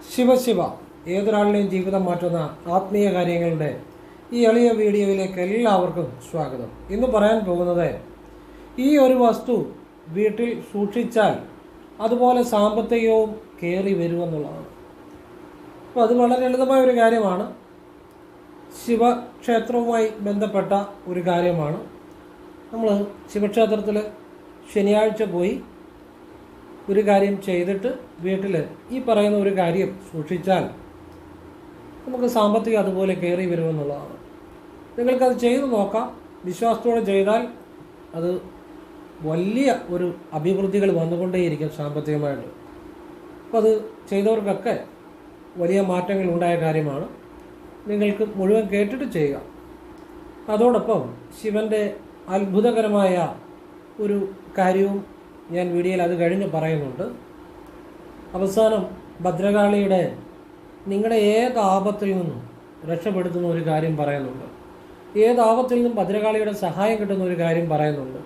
ശിവശിവ ഏതൊരാളുടെയും ജീവിതം മാറ്റുന്ന ആത്മീയ കാര്യങ്ങളുടെ ഈ എളിയ വീഡിയോയിലേക്ക് എല്ലാവർക്കും സ്വാഗതം. ഇന്ന് പറയാൻ പോകുന്നത് ഈ ഒരു വസ്തു വീട്ടിൽ സൂക്ഷിച്ചാൽ അതുപോലെ സാമ്പത്തികവും കയറി വരുമെന്നുള്ളതാണ് അപ്പോൾ അത് വളരെ ലളിതമായ ഒരു കാര്യമാണ്. ശിവക്ഷേത്രവുമായി ബന്ധപ്പെട്ട ഒരു കാര്യമാണ്. നമ്മൾ ശിവക്ഷേത്രത്തിൽ ശനിയാഴ്ച പോയി ഒരു കാര്യം ചെയ്തിട്ട് വീട്ടിൽ ഈ പറയുന്ന ഒരു കാര്യം സൂക്ഷിച്ചാൽ നമുക്ക് സാമ്പത്തികം അതുപോലെ കയറി വരുമെന്നുള്ളതാണ്. നിങ്ങൾക്കത് ചെയ്തു നോക്കാം. വിശ്വാസത്തോടെ ചെയ്താൽ അത് വലിയ ഒരു അഭിവൃദ്ധികൾ വന്നുകൊണ്ടേയിരിക്കും സാമ്പത്തികമായിട്ട്. അപ്പോൾ അത് ചെയ്തവർക്കൊക്കെ വലിയ മാറ്റങ്ങൾ ഉണ്ടായ കാര്യമാണ്. നിങ്ങൾക്ക് മുഴുവൻ കേട്ടിട്ട് ചെയ്യുക. അതോടൊപ്പം ശിവന്റെ അത്ഭുതകരമായ ഒരു കാര്യവും ഞാൻ വീഡിയോയിൽ അത് കഴിഞ്ഞ് പറയുന്നുണ്ട്. അവസാനം ഭദ്രകാളിയുടെ നിങ്ങളെ ഏത് ആപത്തിൽ നിന്നും രക്ഷപ്പെടുത്തുന്ന ഒരു കാര്യം പറയുന്നുണ്ട്. ഏത് ആപത്തിൽ നിന്നും ഭദ്രകാളിയുടെ സഹായം കിട്ടുന്ന ഒരു കാര്യം പറയുന്നുണ്ട്.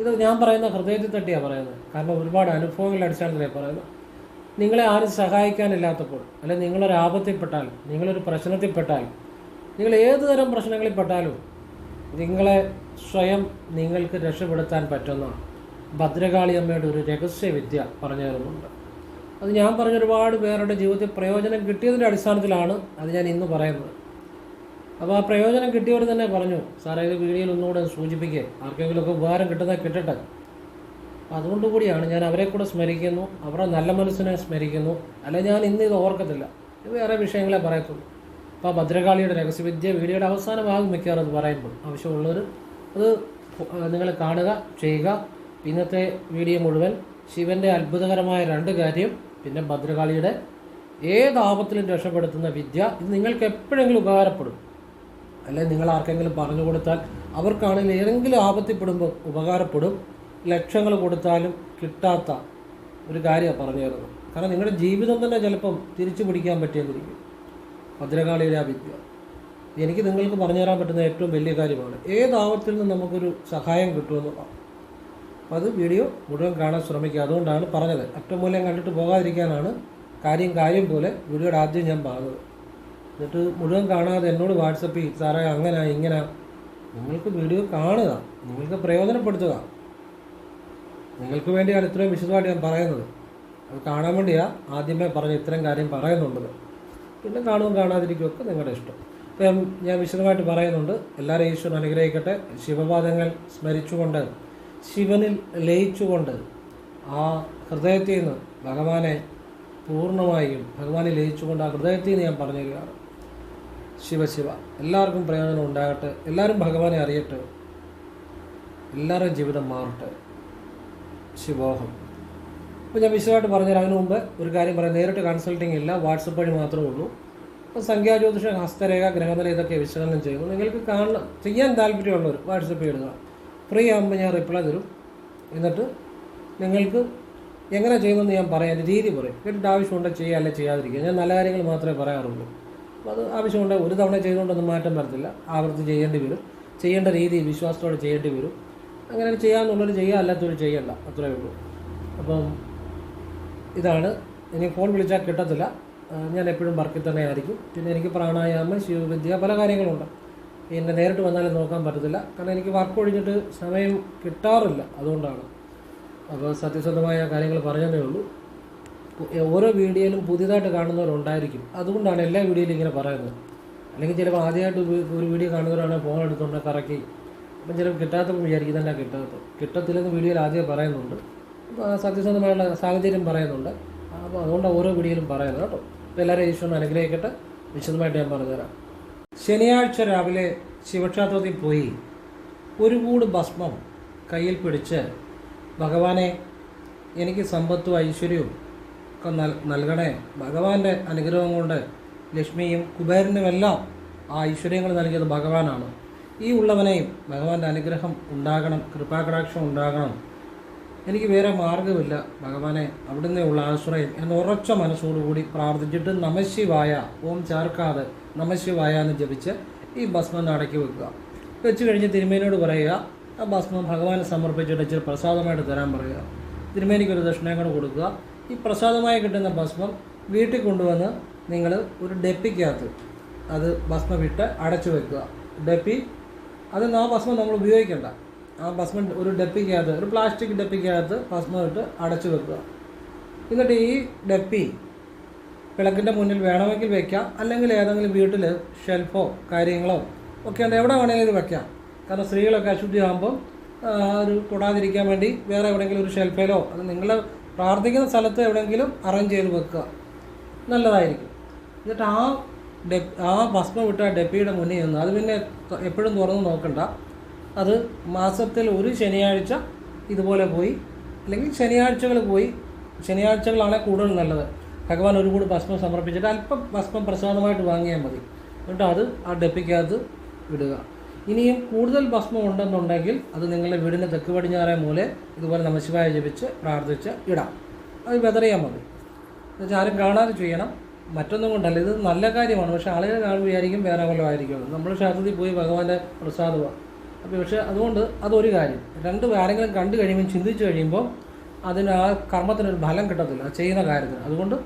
ഇത് ഞാൻ പറയുന്ന ഹൃദയത്തിൽ തട്ടിയാണ് പറയുന്നത്. കാരണം ഒരുപാട് അനുഭവങ്ങളുടെ അടിസ്ഥാനത്തിലാണ് പറയുന്നത്. നിങ്ങളെ ആരും സഹായിക്കാനില്ലാത്തപ്പോൾ അല്ലെങ്കിൽ നിങ്ങളൊരു ആപത്തിൽപ്പെട്ടാൽ നിങ്ങളൊരു പ്രശ്നത്തിൽപ്പെട്ടാൽ നിങ്ങൾ ഏത് തരം പ്രശ്നങ്ങളിൽപ്പെട്ടാലും നിങ്ങളെ സ്വയം നിങ്ങൾക്ക് രക്ഷപ്പെടുത്താൻ പറ്റുന്ന ഭദ്രകാളി അമ്മയുടെ ഒരു രഹസ്യവിദ്യ പറഞ്ഞു തരുന്നുണ്ട് അത് ഞാൻ പറഞ്ഞ ഒരുപാട് പേരുടെ ജീവിതത്തിൽ പ്രയോജനം കിട്ടിയതിന്റെ അടിസ്ഥാനത്തിലാണ് അത് ഞാൻ ഇന്ന് പറയുന്നത്. അപ്പോൾ ആ പ്രയോജനം കിട്ടിയവർ തന്നെ പറഞ്ഞു സാറേ ഇത് വീഡിയോയിൽ ഒന്നുകൂടെ സൂചിപ്പിക്കുക ആർക്കെങ്കിലുമൊക്കെ ഉപകാരം കിട്ടുന്നത് കിട്ടട്ടെ. അതുകൊണ്ട് കൂടിയാണ് ഞാൻ അവരെ കൂടെ സ്മരിക്കുന്നു അവരുടെ നല്ല മനസ്സിനെ സ്മരിക്കുന്നു. അല്ല ഞാൻ ഇന്ന് ഇത് ഓർക്കത്തില്ല. ഇത് വേറെ വിഷയങ്ങളെ പറയത്തുള്ളൂ. അപ്പോൾ ഭദ്രകാളിയുടെ രഹസ്യവിദ്യ വീഡിയോയുടെ അവസാന ഭാഗം മിക്കവാറും അത് പറയുമ്പോൾ ആവശ്യമുള്ളവർ അത് നിങ്ങൾ കാണുക ചെയ്യുക. ഇന്നത്തെ വീഡിയോ മുഴുവൻ ശിവന്റെ അത്ഭുതകരമായ രണ്ട് കാര്യം പിന്നെ ഭദ്രകാളിയുടെ ഏത് ആപത്തിലും രക്ഷപ്പെടുത്തുന്ന വിദ്യ. ഇത് നിങ്ങൾക്ക് എപ്പോഴെങ്കിലും ഉപകാരപ്പെടും. അല്ലെങ്കിൽ നിങ്ങൾ ആർക്കെങ്കിലും പറഞ്ഞു കൊടുത്താൽ അവർക്കാണെങ്കിൽ ഏതെങ്കിലും ആപത്തിപ്പെടുമ്പോൾ ഉപകാരപ്പെടും. ലക്ഷങ്ങൾ കൊടുത്താലും കിട്ടാത്ത ഒരു കാര്യമാണ് പറഞ്ഞു തരുന്നത്. കാരണം നിങ്ങളുടെ ജീവിതം തന്നെ ചിലപ്പം തിരിച്ചു പിടിക്കാൻ പറ്റിയെന്നിരിക്കും. ഭദ്രകാളിയുടെ ആ വിദ്യ. എനിക്ക് നിങ്ങൾക്ക് പറഞ്ഞു തരാൻ പറ്റുന്ന ഏറ്റവും വലിയ കാര്യമാണ്. ഏത് ആപത്തിൽ നിന്നും നമുക്കൊരു സഹായം കിട്ടുമെന്നുള്ളതാണ്. അത് വീഡിയോ മുഴുവൻ കാണാൻ ശ്രമിക്കുക. അതുകൊണ്ടാണ് പറഞ്ഞത്. അറ്റമൂല്യം കണ്ടിട്ട് പോകാതിരിക്കാനാണ് കാര്യം കാര്യം പോലെ വീഡിയോയുടെ ആദ്യം ഞാൻ പറഞ്ഞത്. എന്നിട്ട് മുഴുവൻ കാണാതെ എന്നോട് വാട്സപ്പിൽ സാറേ അങ്ങനെ ഇങ്ങനെ. നിങ്ങൾക്ക് വീഡിയോ കാണുക. നിങ്ങൾക്ക് പ്രയോജനപ്പെടുത്തുക. നിങ്ങൾക്ക് വേണ്ടിയാണ് ഇത്രയും വിശദമായിട്ട് ഞാൻ പറയുന്നത്. അത് കാണാൻ വേണ്ടിയാണ് ആദ്യമേ പറഞ്ഞ ഇത്രയും കാര്യം പറയുന്നുണ്ടത് പിന്നെ കാണുകയും കാണാതിരിക്കുകയൊക്കെ നിങ്ങളുടെ ഇഷ്ടം. ഇപ്പം ഞാൻ വിശദമായിട്ട് പറയുന്നുണ്ട്. എല്ലാവരും ഈശ്വരൻ അനുഗ്രഹിക്കട്ടെ. ശിവപാദങ്ങൾ സ്മരിച്ചുകൊണ്ട് ശിവനിൽ ലയിച്ചുകൊണ്ട് ആ ഹൃദയത്തിൽ നിന്ന് ഭഗവാനെ പൂർണമായും ഭഗവാനെ ലയിച്ചുകൊണ്ട് ആ ഹൃദയത്തിൽ നിന്ന് ഞാൻ പറഞ്ഞു തരികയാണ് ശിവശിവ എല്ലാവർക്കും പ്രയോജനം ഉണ്ടാകട്ടെ. എല്ലാവരും ഭഗവാനെ അറിയട്ടെ. എല്ലാവരുടെയും ജീവിതം മാറട്ടെ. ശിവോഹം. അപ്പോൾ ഞാൻ വിശദമായിട്ട് പറഞ്ഞുതരാം. അതിനു മുമ്പ് ഒരു കാര്യം പറയാം. നേരിട്ട് കൺസൾട്ടിങ് ഇല്ല. വാട്സപ്പ് വഴി മാത്രമേ ഉള്ളൂ. അപ്പോൾ സംഖ്യാജ്യോതിഷം ഹസ്തരേഖ ഗ്രഹനില ഇതൊക്കെ വിശകലനം ചെയ്യുന്നു. നിങ്ങൾക്ക് കാണണം ചെയ്യാൻ താല്പര്യമുള്ളവർ വാട്സപ്പ് ഇടുക ഫ്രീ ആകുമ്പോൾ ഞാൻ റിപ്ലൈ തരും. എന്നിട്ട് നിങ്ങൾക്ക് എങ്ങനെ ചെയ്യുമെന്ന് ഞാൻ പറയാം. രീതി പറയും. കേട്ടിട്ട് ആവശ്യമുണ്ടെങ്കിൽ ചെയ്യുക അല്ലെ ചെയ്യാതിരിക്കുക. ഞാൻ നല്ല കാര്യങ്ങൾ മാത്രമേ പറയാറുള്ളൂ. അപ്പോൾ അത് ആവശ്യമുണ്ടെങ്കിൽ ഒരു തവണ ചെയ്തുകൊണ്ടൊന്നും മാറ്റം വരത്തില്ല. ആവർത്തി ചെയ്യേണ്ടി വരും. ചെയ്യേണ്ട രീതി വിശ്വാസത്തോടെ ചെയ്യേണ്ടി വരും. അങ്ങനെ ചെയ്യാമെന്നുള്ളവർ ചെയ്യുക അല്ലാത്തവർ ചെയ്യണ്ട. അത്രയേ ഉള്ളൂ. അപ്പം ഇതാണ്. ഇനി ഫോൺ വിളിച്ചാൽ കിട്ടത്തില്ല. ഞാൻ എപ്പോഴും വർക്കിൽ തന്നെ ആയിരിക്കും പിന്നെ എനിക്ക് പ്രാണായാമം ശിവവിദ്യ പല കാര്യങ്ങളുണ്ട്. പിന്നെ നേരിട്ട് വന്നാലും നോക്കാൻ പറ്റത്തില്ല. കാരണം എനിക്ക് വർക്ക് ഒഴിഞ്ഞിട്ട് സമയം കിട്ടാറില്ല അതുകൊണ്ടാണ്. അപ്പോൾ സത്യസന്ധമായ കാര്യങ്ങൾ പറഞ്ഞതേ ഉള്ളൂ. ഓരോ വീഡിയോയിലും പുതിയതായിട്ട് കാണുന്നവരുണ്ടായിരിക്കും അതുകൊണ്ടാണ് എല്ലാ വീഡിയോയിലും ഇങ്ങനെ പറയുന്നത്. അല്ലെങ്കിൽ ചിലപ്പോൾ ആദ്യമായിട്ട് ഒരു വീഡിയോ കാണുന്നവരാണ് ഫോൺ എടുത്തുകൊണ്ട് കറക്കി. അപ്പം ചിലപ്പോൾ കിട്ടാത്തപ്പോൾ വിചാരിക്കും ഇതല്ല കിട്ടാത്ത കിട്ടത്തില്ലെന്ന് വീഡിയോയിൽ ആദ്യം പറയുന്നുണ്ട്. അപ്പോൾ സത്യസന്ധമായുള്ള സാഹചര്യം പറയുന്നുണ്ട്. അപ്പോൾ അതുകൊണ്ട് ഓരോ വീഡിയോയിലും പറയുന്നത് കേട്ടോ. അപ്പോൾ എല്ലാവരും ഈശ്വരൻ അനുഗ്രഹിക്കട്ടെ. വിശദമായിട്ട് ഞാൻ പറഞ്ഞുതരാം. ശനിയാഴ്ച രാവിലെ ശിവക്ഷേത്രത്തിൽ പോയി ഒരു കൂട് ഭസ്മം കയ്യിൽ പിടിച്ച് ഭഗവാനെ എനിക്ക് സമ്പത്തും ഐശ്വര്യവും ഒക്കെ നൽ നൽകണേ. ഭഗവാന്റെ അനുഗ്രഹം കൊണ്ട് ലക്ഷ്മിയും കുബേരനുമെല്ലാം ആ ഐശ്വര്യങ്ങൾ നൽകിയത് ഭഗവാനാണ്. ഈ ഉള്ളവനെയും ഭഗവാന്റെ അനുഗ്രഹം ഉണ്ടാകണം കൃപാകടാക്ഷം ഉണ്ടാകണം. എനിക്ക് വേറെ മാർഗമില്ല ഭഗവാനെ അവിടുന്ന് ഉള്ള ആശ്രയം എന്ന് ഉറച്ച മനസ്സോടുകൂടി പ്രാർത്ഥിച്ചിട്ട് നമശിവായ ഓം ചേർക്കാതെ നമശിവായ എന്ന് ജപിച്ച് ഈ ഭസ്മം നടക്കി വെക്കുക. വെച്ച് കഴിഞ്ഞ് തിരുമേനോട് പറയുക ആ ഭസ്മം ഭഗവാനെ സമർപ്പിച്ചിട്ട് ഇച്ചിരി പ്രസാദമായിട്ട് തരാൻ പറയുക. തിരുമേനിക്ക് ഒരു ദക്ഷിണയും കൂടെ കൊടുക്കുക. ഈ പ്രസാദമായി കിട്ടുന്ന ഭസ്മം വീട്ടിൽ കൊണ്ടുവന്ന് നിങ്ങൾ ഒരു ഡെപ്പിക്കകത്ത് അത് ഭസ്മം ഇട്ട് അടച്ചു വെക്കുക. ഡെപ്പി അത് ആ ഭസ്മം നമ്മൾ ഉപയോഗിക്കേണ്ട. ആ ഭസ്മം ഒരു ഡപ്പിക്കകത്ത് ഒരു പ്ലാസ്റ്റിക് ഡപ്പിക്കകത്ത് ഭസ്മം ഇട്ട് അടച്ചു വെക്കുക. എന്നിട്ട് ഈ ഡപ്പി വിളക്കിന്റെ മുന്നിൽ വേണമെങ്കിൽ വെക്കാം അല്ലെങ്കിൽ ഏതെങ്കിലും വീട്ടിൽ ഷെൽഫോ കാര്യങ്ങളോ ഒക്കെ ഉണ്ട്. എവിടെ വേണമെങ്കിലും ഇത് വെക്കാം. കാരണം സ്ത്രീകളൊക്കെ അശുദ്ധിയാകുമ്പോൾ ഒരു തൊടാതിരിക്കാൻ വേണ്ടി വേറെ എവിടെയെങ്കിലും ഒരു ഷെൽഫിലോ അത് നിങ്ങൾ പ്രാർത്ഥിക്കുന്ന സ്ഥലത്ത് എവിടെയെങ്കിലും അറേഞ്ച് ചെയ്ത് വെക്കുക. നല്ലതായിരിക്കും. എന്നിട്ട് ആ ഡെ ആ ഭസ്മം വിട്ട ഡെപ്പിയുടെ മുന്നിൽ നിന്ന് അത് പിന്നെ എപ്പോഴും തുറന്ന് നോക്കണ്ട. അത് മാസത്തിൽ ഒരു ശനിയാഴ്ച ഇതുപോലെ പോയി. അല്ലെങ്കിൽ ശനിയാഴ്ചകൾ പോയി. ശനിയാഴ്ചകളാണ് കൂടുതൽ നല്ലത്. ഭഗവാൻ ഒരു കൂടി ഭസ്മം സമർപ്പിച്ചിട്ട് അല്പം ഭസ്മം പ്രസാദമായിട്ട് വാങ്ങിയാൽ മതി. എന്നിട്ട് അത് ആ ഡപ്പിക്കകത്ത് ഇടുക. ഇനിയും കൂടുതൽ ഭസ്മം ഉണ്ടെന്നുണ്ടെങ്കിൽ അത് നിങ്ങളുടെ വീടിന്റെ തെക്ക് പടിഞ്ഞാറേ മൂലെ ഇതുപോലെ നമശിവായ ജപിച്ച് പ്രാർത്ഥിച്ച് ഇടാം. അത് വെതറിയാൽ മതി. എന്നുവെച്ചാൽ ആരും കാണാതെ ചെയ്യണം. മറ്റൊന്നും കൊണ്ടല്ല. ഇത് നല്ല കാര്യമാണ്. പക്ഷേ ആളുകൾ കാണുമ്പോൾ വിചാരിക്കും വേറെ ആയിരിക്കും നമ്മൾ ക്ഷേത്രത്തിൽ പോയി ഭഗവാന്റെ പ്രസാദമാണ്. അപ്പോൾ പക്ഷേ അതുകൊണ്ട് അതൊരു കാര്യം. രണ്ട് ആരെങ്കിലും കണ്ടു കഴിയുമ്പോൾ ചിന്തിച്ചു കഴിയുമ്പോൾ അതിന് ആ കർമ്മത്തിനൊരു ഫലം കിട്ടത്തില്ല. ആ ചെയ്യുന്ന കാര്യത്തിന്. അതുകൊണ്ട്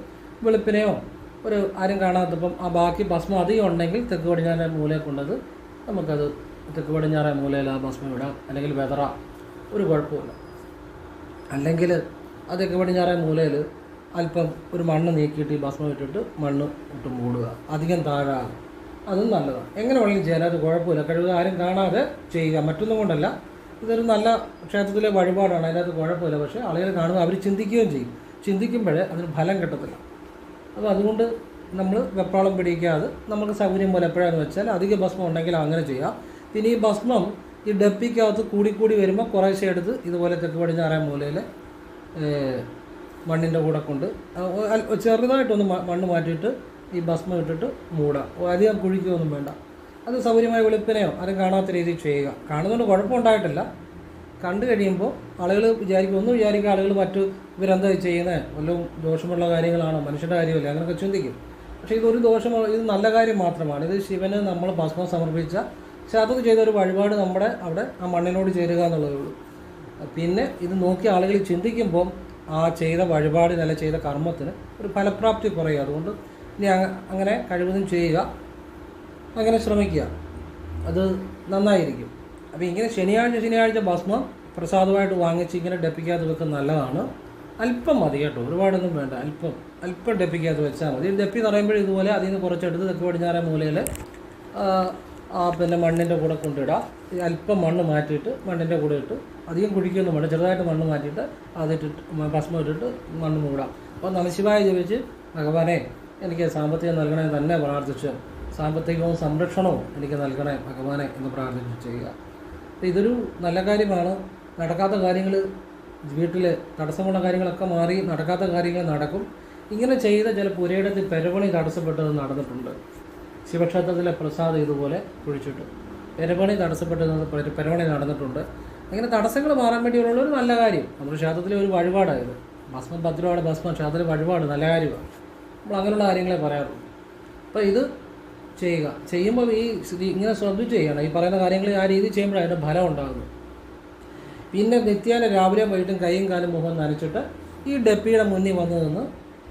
വെളുപ്പിനെയോ ഒരു ആരും കാണാത്തപ്പം ആ ബാക്കി ഭസ്മം അധികം ഉണ്ടെങ്കിൽ തെക്ക് പടിഞ്ഞാറെ മൂലയിൽ കൊണ്ടത് നമുക്കത് തെക്ക് പടിഞ്ഞാറെ മൂലയിൽ ആ ഭസ്മം ഇടാം. അല്ലെങ്കിൽ വെതറ. ഒരു കുഴപ്പമില്ല അല്ലെങ്കിൽ ആ തെക്ക് പടിഞ്ഞാറെ മൂലയിൽ അല്പം ഒരു മണ്ണ് നീക്കിയിട്ട് ഈ ഭസ്മം ഇട്ടിട്ട് മണ്ണ് ഇട്ട് മൂടുക. അധികം താഴാതെ അതും നല്ലതാണ്. എങ്ങനെ വേണമെങ്കിലും ചെയ്യാൻ അത് കുഴപ്പമില്ല. കഴിവ് ആരും കാണാതെ ചെയ്യുക. മറ്റൊന്നും കൊണ്ടല്ല. ഇതൊരു നല്ല ക്ഷേത്രത്തിലെ വഴിപാടാണ്. അതിനകത്ത് കുഴപ്പമില്ല. പക്ഷേ ആളുകൾ കാണുമ്പോൾ അവർ ചിന്തിക്കുകയും ചെയ്യും. ചിന്തിക്കുമ്പോഴേ അതിന് ഫലം കിട്ടത്തില്ല. അപ്പോൾ അതുകൊണ്ട് നമ്മൾ വെപ്രാളം പിടിക്കാതെ നമുക്ക് സൗകര്യം പോലെ എപ്പോഴാണെന്ന് വെച്ചാൽ അധിക ഭസ്മം ഉണ്ടെങ്കിൽ അങ്ങനെ ചെയ്യാം. പിന്നെ ഈ ഭസ്മം ഈ ഡപ്പിക്കകത്ത് കൂടിക്കൂടി വരുമ്പോൾ കുറേശ്ശെ എടുത്ത് ഇതുപോലെ തെക്ക് പടിഞ്ഞാറേ മൂലയിൽ മണ്ണിന്റെ കൂടെ കൊണ്ട് ചെറുതായിട്ടൊന്ന് മണ്ണ് മാറ്റിയിട്ട് ഈ ഭസ്മം ഇട്ടിട്ട് മൂടുക അധികം കുഴിക്കുകയൊന്നും വേണ്ട. അത് സൗകര്യമായ വെളുപ്പിനെയോ ആരും കാണാത്ത രീതിയിൽ ചെയ്യുക. കാണുന്നതുകൊണ്ട് കുഴപ്പമുണ്ടായിട്ടില്ല കണ്ടു കഴിയുമ്പോൾ ആളുകൾ വിചാരിക്കും ഒന്നും വിചാരിക്കുക ആളുകൾ മറ്റു ഇവരെന്താ ചെയ്യുന്നത് വല്ലതും ദോഷമുള്ള കാര്യങ്ങളാണോ? മനുഷ്യരുടെ കാര്യമല്ല? അങ്ങനെയൊക്കെ ചിന്തിക്കും. പക്ഷേ ഇതൊരു ദോഷം ഇത് നല്ല കാര്യം മാത്രമാണ്. ഇത് ശിവന് നമ്മൾ ഭസ്മം സമർപ്പിച്ച ശാന്തത് ചെയ്ത ഒരു വഴിപാട് നമ്മുടെ അവിടെ ആ മണ്ണിനോട് ചേരുക എന്നുള്ളതേ ഉള്ളൂ. പിന്നെ ഇത് നോക്കി ആളുകൾ ചിന്തിക്കുമ്പോൾ ആ ചെയ്ത വഴിപാടിനല്ല ചെയ്ത കർമ്മത്തിന് ഒരു ഫലപ്രാപ്തി കുറയും. അതുകൊണ്ട് ഇനി അങ്ങനെ കഴിവതും ചെയ്യുക. അങ്ങനെ ശ്രമിക്കുക. അത് നന്നായിരിക്കും. അപ്പോൾ ഇങ്ങനെ ശനിയാഴ്ച ശനിയാഴ്ച ഭസ്മം പ്രസാദമായിട്ട് വാങ്ങിച്ച് ഇങ്ങനെ ഡപ്പിക്കാതെ വെക്കുന്നത് നല്ലതാണ്. അല്പം മതി കേട്ടോ. ഒരുപാടൊന്നും വേണ്ട. അല്പം അല്പം ഡപ്പിക്കകത്ത് വെച്ചാൽ മതി. ഡപ്പി എന്ന് പറയുമ്പോൾ ഇതുപോലെ അതിൽ നിന്ന് കുറച്ചെടുത്ത് തെക്ക് പടിഞ്ഞാറേ മൂലയിൽ ആ പിന്നെ മണ്ണിന്റെ കൂടെ കൊണ്ടിടാം അല്പം മണ്ണ് മാറ്റിയിട്ട് മണ്ണിന്റെ കൂടെ ഇട്ട് അധികം കുഴിക്കൊന്നും വേണ്ട. ചെറുതായിട്ട് മണ്ണ് മാറ്റിയിട്ട് അതിട്ടിട്ട് ഭസ്മം ഇട്ടിട്ട് മണ്ണ് മൂടാം. അപ്പോൾ നമശിവായ ജപിച്ച് ഭഗവാനെ എനിക്ക് സാമ്പത്തികം നൽകണേ തന്നെ പ്രാർത്ഥിച്ച് സാമ്പത്തികവും സംരക്ഷണവും എനിക്ക് നൽകണേ ഭഗവാനെ എന്ന് പ്രാർത്ഥിച്ച് ചെയ്യുക. ഇതൊരു നല്ല കാര്യമാണ്. നടക്കാത്ത കാര്യങ്ങൾ വീട്ടിൽ തടസ്സമുള്ള കാര്യങ്ങളൊക്കെ മാറി നടക്കാത്ത കാര്യങ്ങൾ നടക്കും. ഇങ്ങനെ ചെയ്ത ചില പുരയിടത്തിൽ പെരപണി തടസ്സപ്പെട്ടത് നടന്നിട്ടുണ്ട്. ശിവക്ഷേത്രത്തിലെ പ്രസാദം ഇതുപോലെ കുഴിച്ചിട്ട്. പെരപണി തടസ്സപ്പെട്ടത് പെരപണി നടന്നിട്ടുണ്ട്. അങ്ങനെ തടസ്സങ്ങൾ മാറാൻ വേണ്ടിയുള്ള ഒരു നല്ല കാര്യം. നമ്മുടെ ക്ഷേത്രത്തിലെ ഒരു വഴിപാടായത് ഭസ്മം പത്ത് രൂപയുടെ ഭസ്മം. ക്ഷേത്രത്തിലെ വഴിപാട് നല്ല കാര്യമാണ്. നമ്മൾ അങ്ങനെയുള്ള കാര്യങ്ങളെ പറയാറുള്ളൂ. അപ്പോൾ ഇത് ചെയ്യുക. ചെയ്യുമ്പോൾ ഈ ഇങ്ങനെ ശ്രദ്ധിച്ച് ചെയ്യണം. ഈ പറയുന്ന കാര്യങ്ങൾ ആ രീതി ചെയ്യുമ്പോഴാണ് അതിന്റെ ഫലം ഉണ്ടാകുന്നത്. പിന്നെ നിത്യേന രാവിലെ പോയിട്ടും കൈയും കാലും മുഖം നനച്ചിട്ട് ഈ ഡപ്പിയുടെ മുന്നിൽ വന്നു നിന്ന്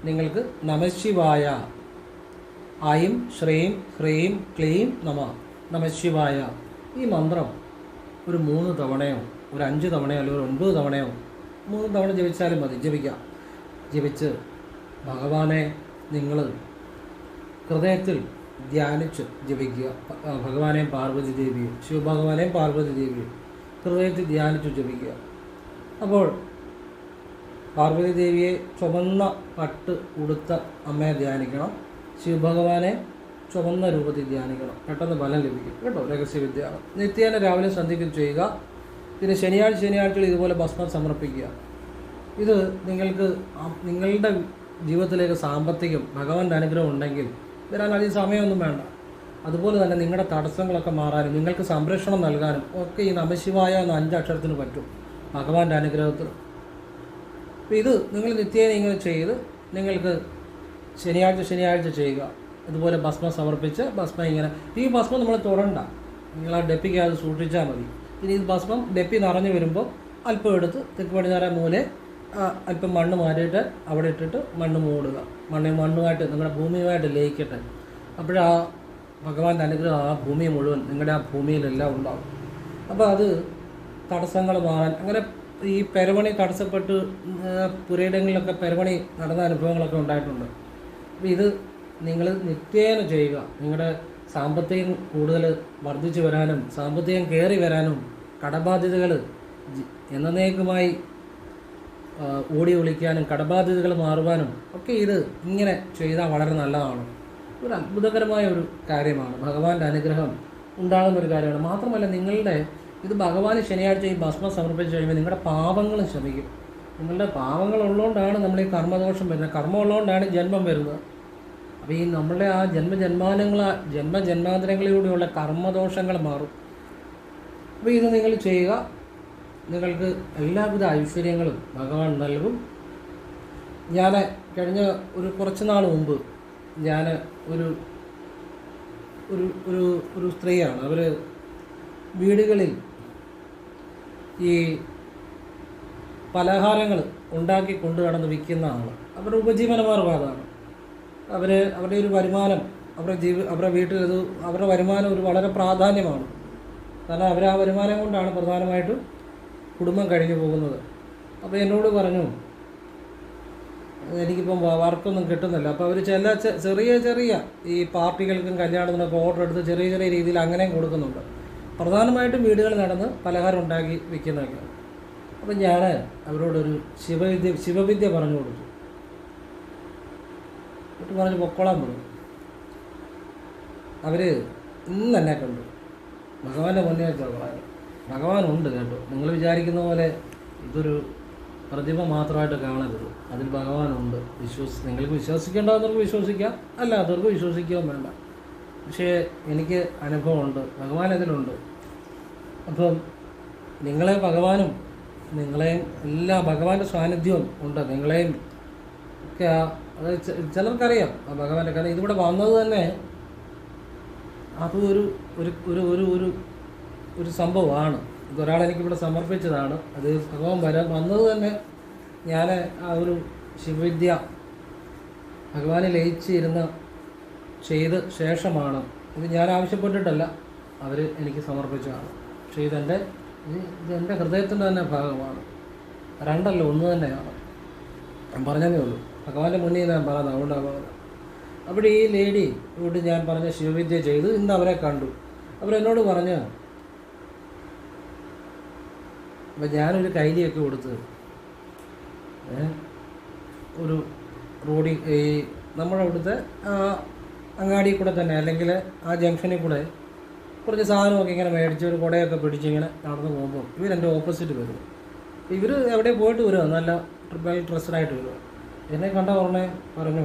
നിങ്ങൾക്ക് നമശിവായ. ഐം ശ്രീം ഹ്രീം ക്ലീം നമ. നമശിവായ. ഈ മന്ത്രം ഒരു മൂന്ന് തവണയോ ഒരു അഞ്ച് തവണയോ അല്ലെങ്കിൽ ഒരു ഒൻപത് തവണയോ മൂന്ന് തവണ ജപിച്ചാലും മതി. ജപിക്കാം. ജപിച്ച് ഭഗവാനെ നിങ്ങൾ ഹൃദയത്തിൽ ധ്യാനിച്ച് ജപിക്കുക. ഭഗവാനെയും പാർവതി ദേവിയും ശിവഭഗവാനെയും പാർവതി ദേവിയും ഹൃദയത്തിൽ ധ്യാനിച്ച് ജപിക്കുക. അപ്പോൾ പാർവതി ദേവിയെ ചുവന്ന പട്ട് ഉടുത്ത അമ്മയെ ധ്യാനിക്കണം. ശിവഭഗവാനെ ചുമന്ന രൂപത്തിൽ ധ്യാനിക്കണം. പെട്ടെന്ന് ഫലം ലഭിക്കും. കേട്ടോ? രഹസ്യവിദ്യയാണ് നിത്യേന രാവിലെ സന്ധ്യയ്ക്ക് ചെയ്യുക. പിന്നെ ശനിയാഴ്ച ശനിയാഴ്ചകൾ ഇതുപോലെ ഭസ്മം സമർപ്പിക്കുക. ഇത് നിങ്ങൾക്ക് നിങ്ങളുടെ ജീവിതത്തിലേക്ക് സാമ്പത്തികം ഭഗവാന്റെ അനുഗ്രഹം ഉണ്ടെങ്കിൽ വരാൻ അധികം സമയമൊന്നും വേണ്ട. അതുപോലെ തന്നെ നിങ്ങളുടെ തടസ്സങ്ങളൊക്കെ മാറാനും നിങ്ങൾക്ക് സംരക്ഷണം നൽകാനും ഒക്കെ ഈ നമശിവായ എന്ന അഞ്ചക്ഷരത്തിന് പറ്റും. ഭഗവാന്റെ അനുഗ്രഹത്തിൽ. അപ്പോൾ ഇത് നിങ്ങൾ നിത്യേന ഇങ്ങനെ ചെയ്ത് നിങ്ങൾക്ക് ശനിയാഴ്ച ശനിയാഴ്ച ചെയ്യുക. ഇതുപോലെ ഭസ്മം സമർപ്പിച്ച് ഭസ്മം ഇങ്ങനെ. ഈ ഭസ്മം നമ്മൾ തൊടണ്ട. നിങ്ങൾ ആ ഡെപ്പിക്കകത്ത് സൂക്ഷിച്ചാൽ മതി. ഇനി ഈ ഭസ്മം ഡെപ്പി നിറഞ്ഞു വരുമ്പോൾ അല്പം എടുത്ത് തെക്ക് പടിഞ്ഞാറേ മൂലെ അല്പം മണ്ണ് മാറ്റിയിട്ട് അവിടെ ഇട്ടിട്ട് മണ്ണ് മൂടുക. മണ്ണ് മണ്ണുമായിട്ട് നിങ്ങളുടെ ഭൂമിയുമായിട്ട് ലയിക്കട്ടെ. അപ്പോഴാ ഭഗവാന്റെ അനുഗ്രഹം ആ ഭൂമി മുഴുവൻ നിങ്ങളുടെ ആ ഭൂമിയിലെല്ലാം ഉണ്ടാവും. അപ്പോൾ അത് തടസ്സങ്ങൾ മാറാൻ അങ്ങനെ ഈ പെരവണി തടസ്സപ്പെട്ട് പുരയിടങ്ങളിലൊക്കെ പെരവണി നടന്ന അനുഭവങ്ങളൊക്കെ ഉണ്ടായിട്ടുണ്ട്. അപ്പോൾ ഇത് നിങ്ങൾ നിത്യേന ചെയ്യുക. നിങ്ങളുടെ സാമ്പത്തികം കൂടുതൽ വർദ്ധിച്ചു വരാനും സാമ്പത്തികം കയറി വരാനും കടബാധ്യതകൾ എന്നേക്കുമായി ഓടി ഒളിക്കാനും കടബാധ്യതകൾ മാറുവാനും ഒക്കെ ഇത് ഇങ്ങനെ ചെയ്താൽ വളരെ നല്ലതാണ്. ഒരു അത്ഭുതകരമായ ഒരു കാര്യമാണ്. ഭഗവാന്റെ അനുഗ്രഹം ഉണ്ടാകുന്ന ഒരു കാര്യമാണ്. മാത്രമല്ല നിങ്ങളുടെ ഇത് ഭഗവാന് ശനിയാഴ്ച ഈ ഭസ്മം സമർപ്പിച്ച് കഴിയുമ്പോൾ നിങ്ങളുടെ പാപങ്ങളും ശമിക്കും നിങ്ങളുടെ പാപങ്ങൾ ഉള്ളതുകൊണ്ടാണ് നമ്മൾ ഈ കർമ്മദോഷം വരുന്നത്. കർമ്മം ഉള്ളതുകൊണ്ടാണ് ജന്മം വരുന്നത്. അപ്പോൾ ഈ നമ്മളുടെ ആ ജന്മജന്മാനങ്ങൾ ജന്മജന്മാന്തരങ്ങളിലൂടെയുള്ള കർമ്മദോഷങ്ങൾ മാറും. അപ്പോൾ ഇത് നിങ്ങൾ ചെയ്യുക. നിങ്ങൾക്ക് എല്ലാവിധ ഐശ്വര്യങ്ങളും ഭഗവാൻ നൽകും. ഞാൻ കഴിഞ്ഞ ഒരു കുറച്ച് നാൾ മുമ്പ് ഞാൻ ഒരു ഒരു ഒരു ഒരു സ്ത്രീയാണ്. അവർ വീടുകളിൽ ഈ പലഹാരങ്ങൾ ഉണ്ടാക്കി കൊണ്ടു കടന്ന് വിൽക്കുന്ന ആൾ അവരുടെ ഉപജീവനമാർഗം അതാണ് അവർ അവരുടെ ഒരു വരുമാനം അവരുടെ ജീവ അവരുടെ വീട്ടിൽ അവരുടെ വരുമാനം ഒരു വളരെ പ്രാധാന്യമാണ്. കാരണം അവർ ആ വരുമാനം കൊണ്ടാണ് പ്രധാനമായിട്ടും കുടുംബം കഴിഞ്ഞു പോകുന്നത്. അപ്പോൾ എന്നോട് പറഞ്ഞു എനിക്കിപ്പം വർക്കൊന്നും കിട്ടുന്നില്ല. അപ്പോൾ അവർ ചില ചെറിയ ചെറിയ ഈ പാർട്ടികൾക്കും കല്യാണത്തിനൊക്കെ ഓർഡർ എടുത്ത് ചെറിയ ചെറിയ രീതിയിൽ അങ്ങനെയും കൊടുക്കുന്നുണ്ട്. പ്രധാനമായിട്ടും വീടുകളിൽ നടന്ന് പലഹാരം ഉണ്ടാക്കി വിൽക്കുന്നതൊക്കെ അപ്പം ഞാൻ അവരോടൊരു ശിവവിദ്യ ശിവവിദ്യ പറഞ്ഞു കൊടുത്തു. എന്നിട്ട് പറഞ്ഞ് പൊക്കോളാൻ പറഞ്ഞു. അവർ ഇന്ന് എന്നെ കണ്ടു. ഭഗവാന്റെ മുന്നേ വെച്ചാൽ ഭഗവാനുണ്ട് കേട്ടോ. നിങ്ങൾ വിചാരിക്കുന്ന പോലെ ഇതൊരു പ്രതിമ മാത്രമായിട്ട് കാണരുത്. അതിൽ ഭഗവാനുണ്ട്. വിശ്വസി നിങ്ങൾക്ക് വിശ്വസിക്കേണ്ടവർക്ക് വിശ്വസിക്കാം. അല്ലാത്തവർക്ക് വിശ്വസിക്കുകയും വേണ്ട. പക്ഷേ എനിക്ക് അനുഭവമുണ്ട്. ഭഗവാൻ അതിലുണ്ട്. അപ്പം നിങ്ങളെ ഭഗവാനും നിങ്ങളെയും എല്ലാ ഭഗവാന്റെ സാന്നിധ്യവും ഉണ്ട്. നിങ്ങളെയും ഒക്കെ അത് ചിലർക്കറിയാം ആ ഭഗവാന്റെ. കാരണം ഇതിവിടെ വന്നത് തന്നെ അത് ഒരു ഒരു ഒരു ഒരു ഒരു സംഭവമാണ്. ഇതൊരാൾ എനിക്കിവിടെ സമർപ്പിച്ചതാണ്. അത് ഭഗവാൻ വരാൻ വന്നത് തന്നെ ഞാൻ ആ ഒരു ശിവവിദ്യ ഭഗവാനെ ലയിച്ചിരുന്ന് ചെയ്ത ശേഷമാണ്. ഇത് ഞാൻ ആവശ്യപ്പെട്ടിട്ടല്ല. അവർ എനിക്ക് സമർപ്പിച്ചതാണ്. പക്ഷേ ഇതെന്റെ ഇത് ഇത് എന്റെ ഹൃദയത്തിന്റെ തന്നെ ഭാഗമാണ്. രണ്ടല്ല ഒന്ന് തന്നെയാണ്. ഞാൻ പറഞ്ഞതേ ഉള്ളൂ. ഭഗവാന്റെ മുന്നിൽ ഞാൻ പറയുന്നത് അതുകൊണ്ടാണ് പറഞ്ഞത്. അവിടെ ഈ ലേഡി ഇവിടെ ഞാൻ പറഞ്ഞ ശിവവിദ്യ ചെയ്ത് ഇന്ന് അവരെ കണ്ടു. അവരെന്നോട് പറഞ്ഞ് അപ്പം ഞാനൊരു കൈലിയൊക്കെ കൊടുത്ത് ഒരു റോഡിൽ ഈ നമ്മുടെ അവിടുത്തെ ആ അങ്ങാടി കൂടെ തന്നെ അല്ലെങ്കിൽ ആ ജംഗ്ഷനിൽ കൂടെ കുറച്ച് സാധനമൊക്കെ ഇങ്ങനെ മേടിച്ച് ഒരു കുടയൊക്കെ പിടിച്ച് ഇങ്ങനെ നടന്ന് പോകുമ്പോൾ ഇവരെന്റെ ഓപ്പോസിറ്റ് വരും ഇവർ എവിടെ പോയിട്ട് വരുമോ നല്ല വെൽ ഡ്രസ്ഡായിട്ട് വരുമോ എന്നെ കണ്ട ഉടനെ പറഞ്ഞു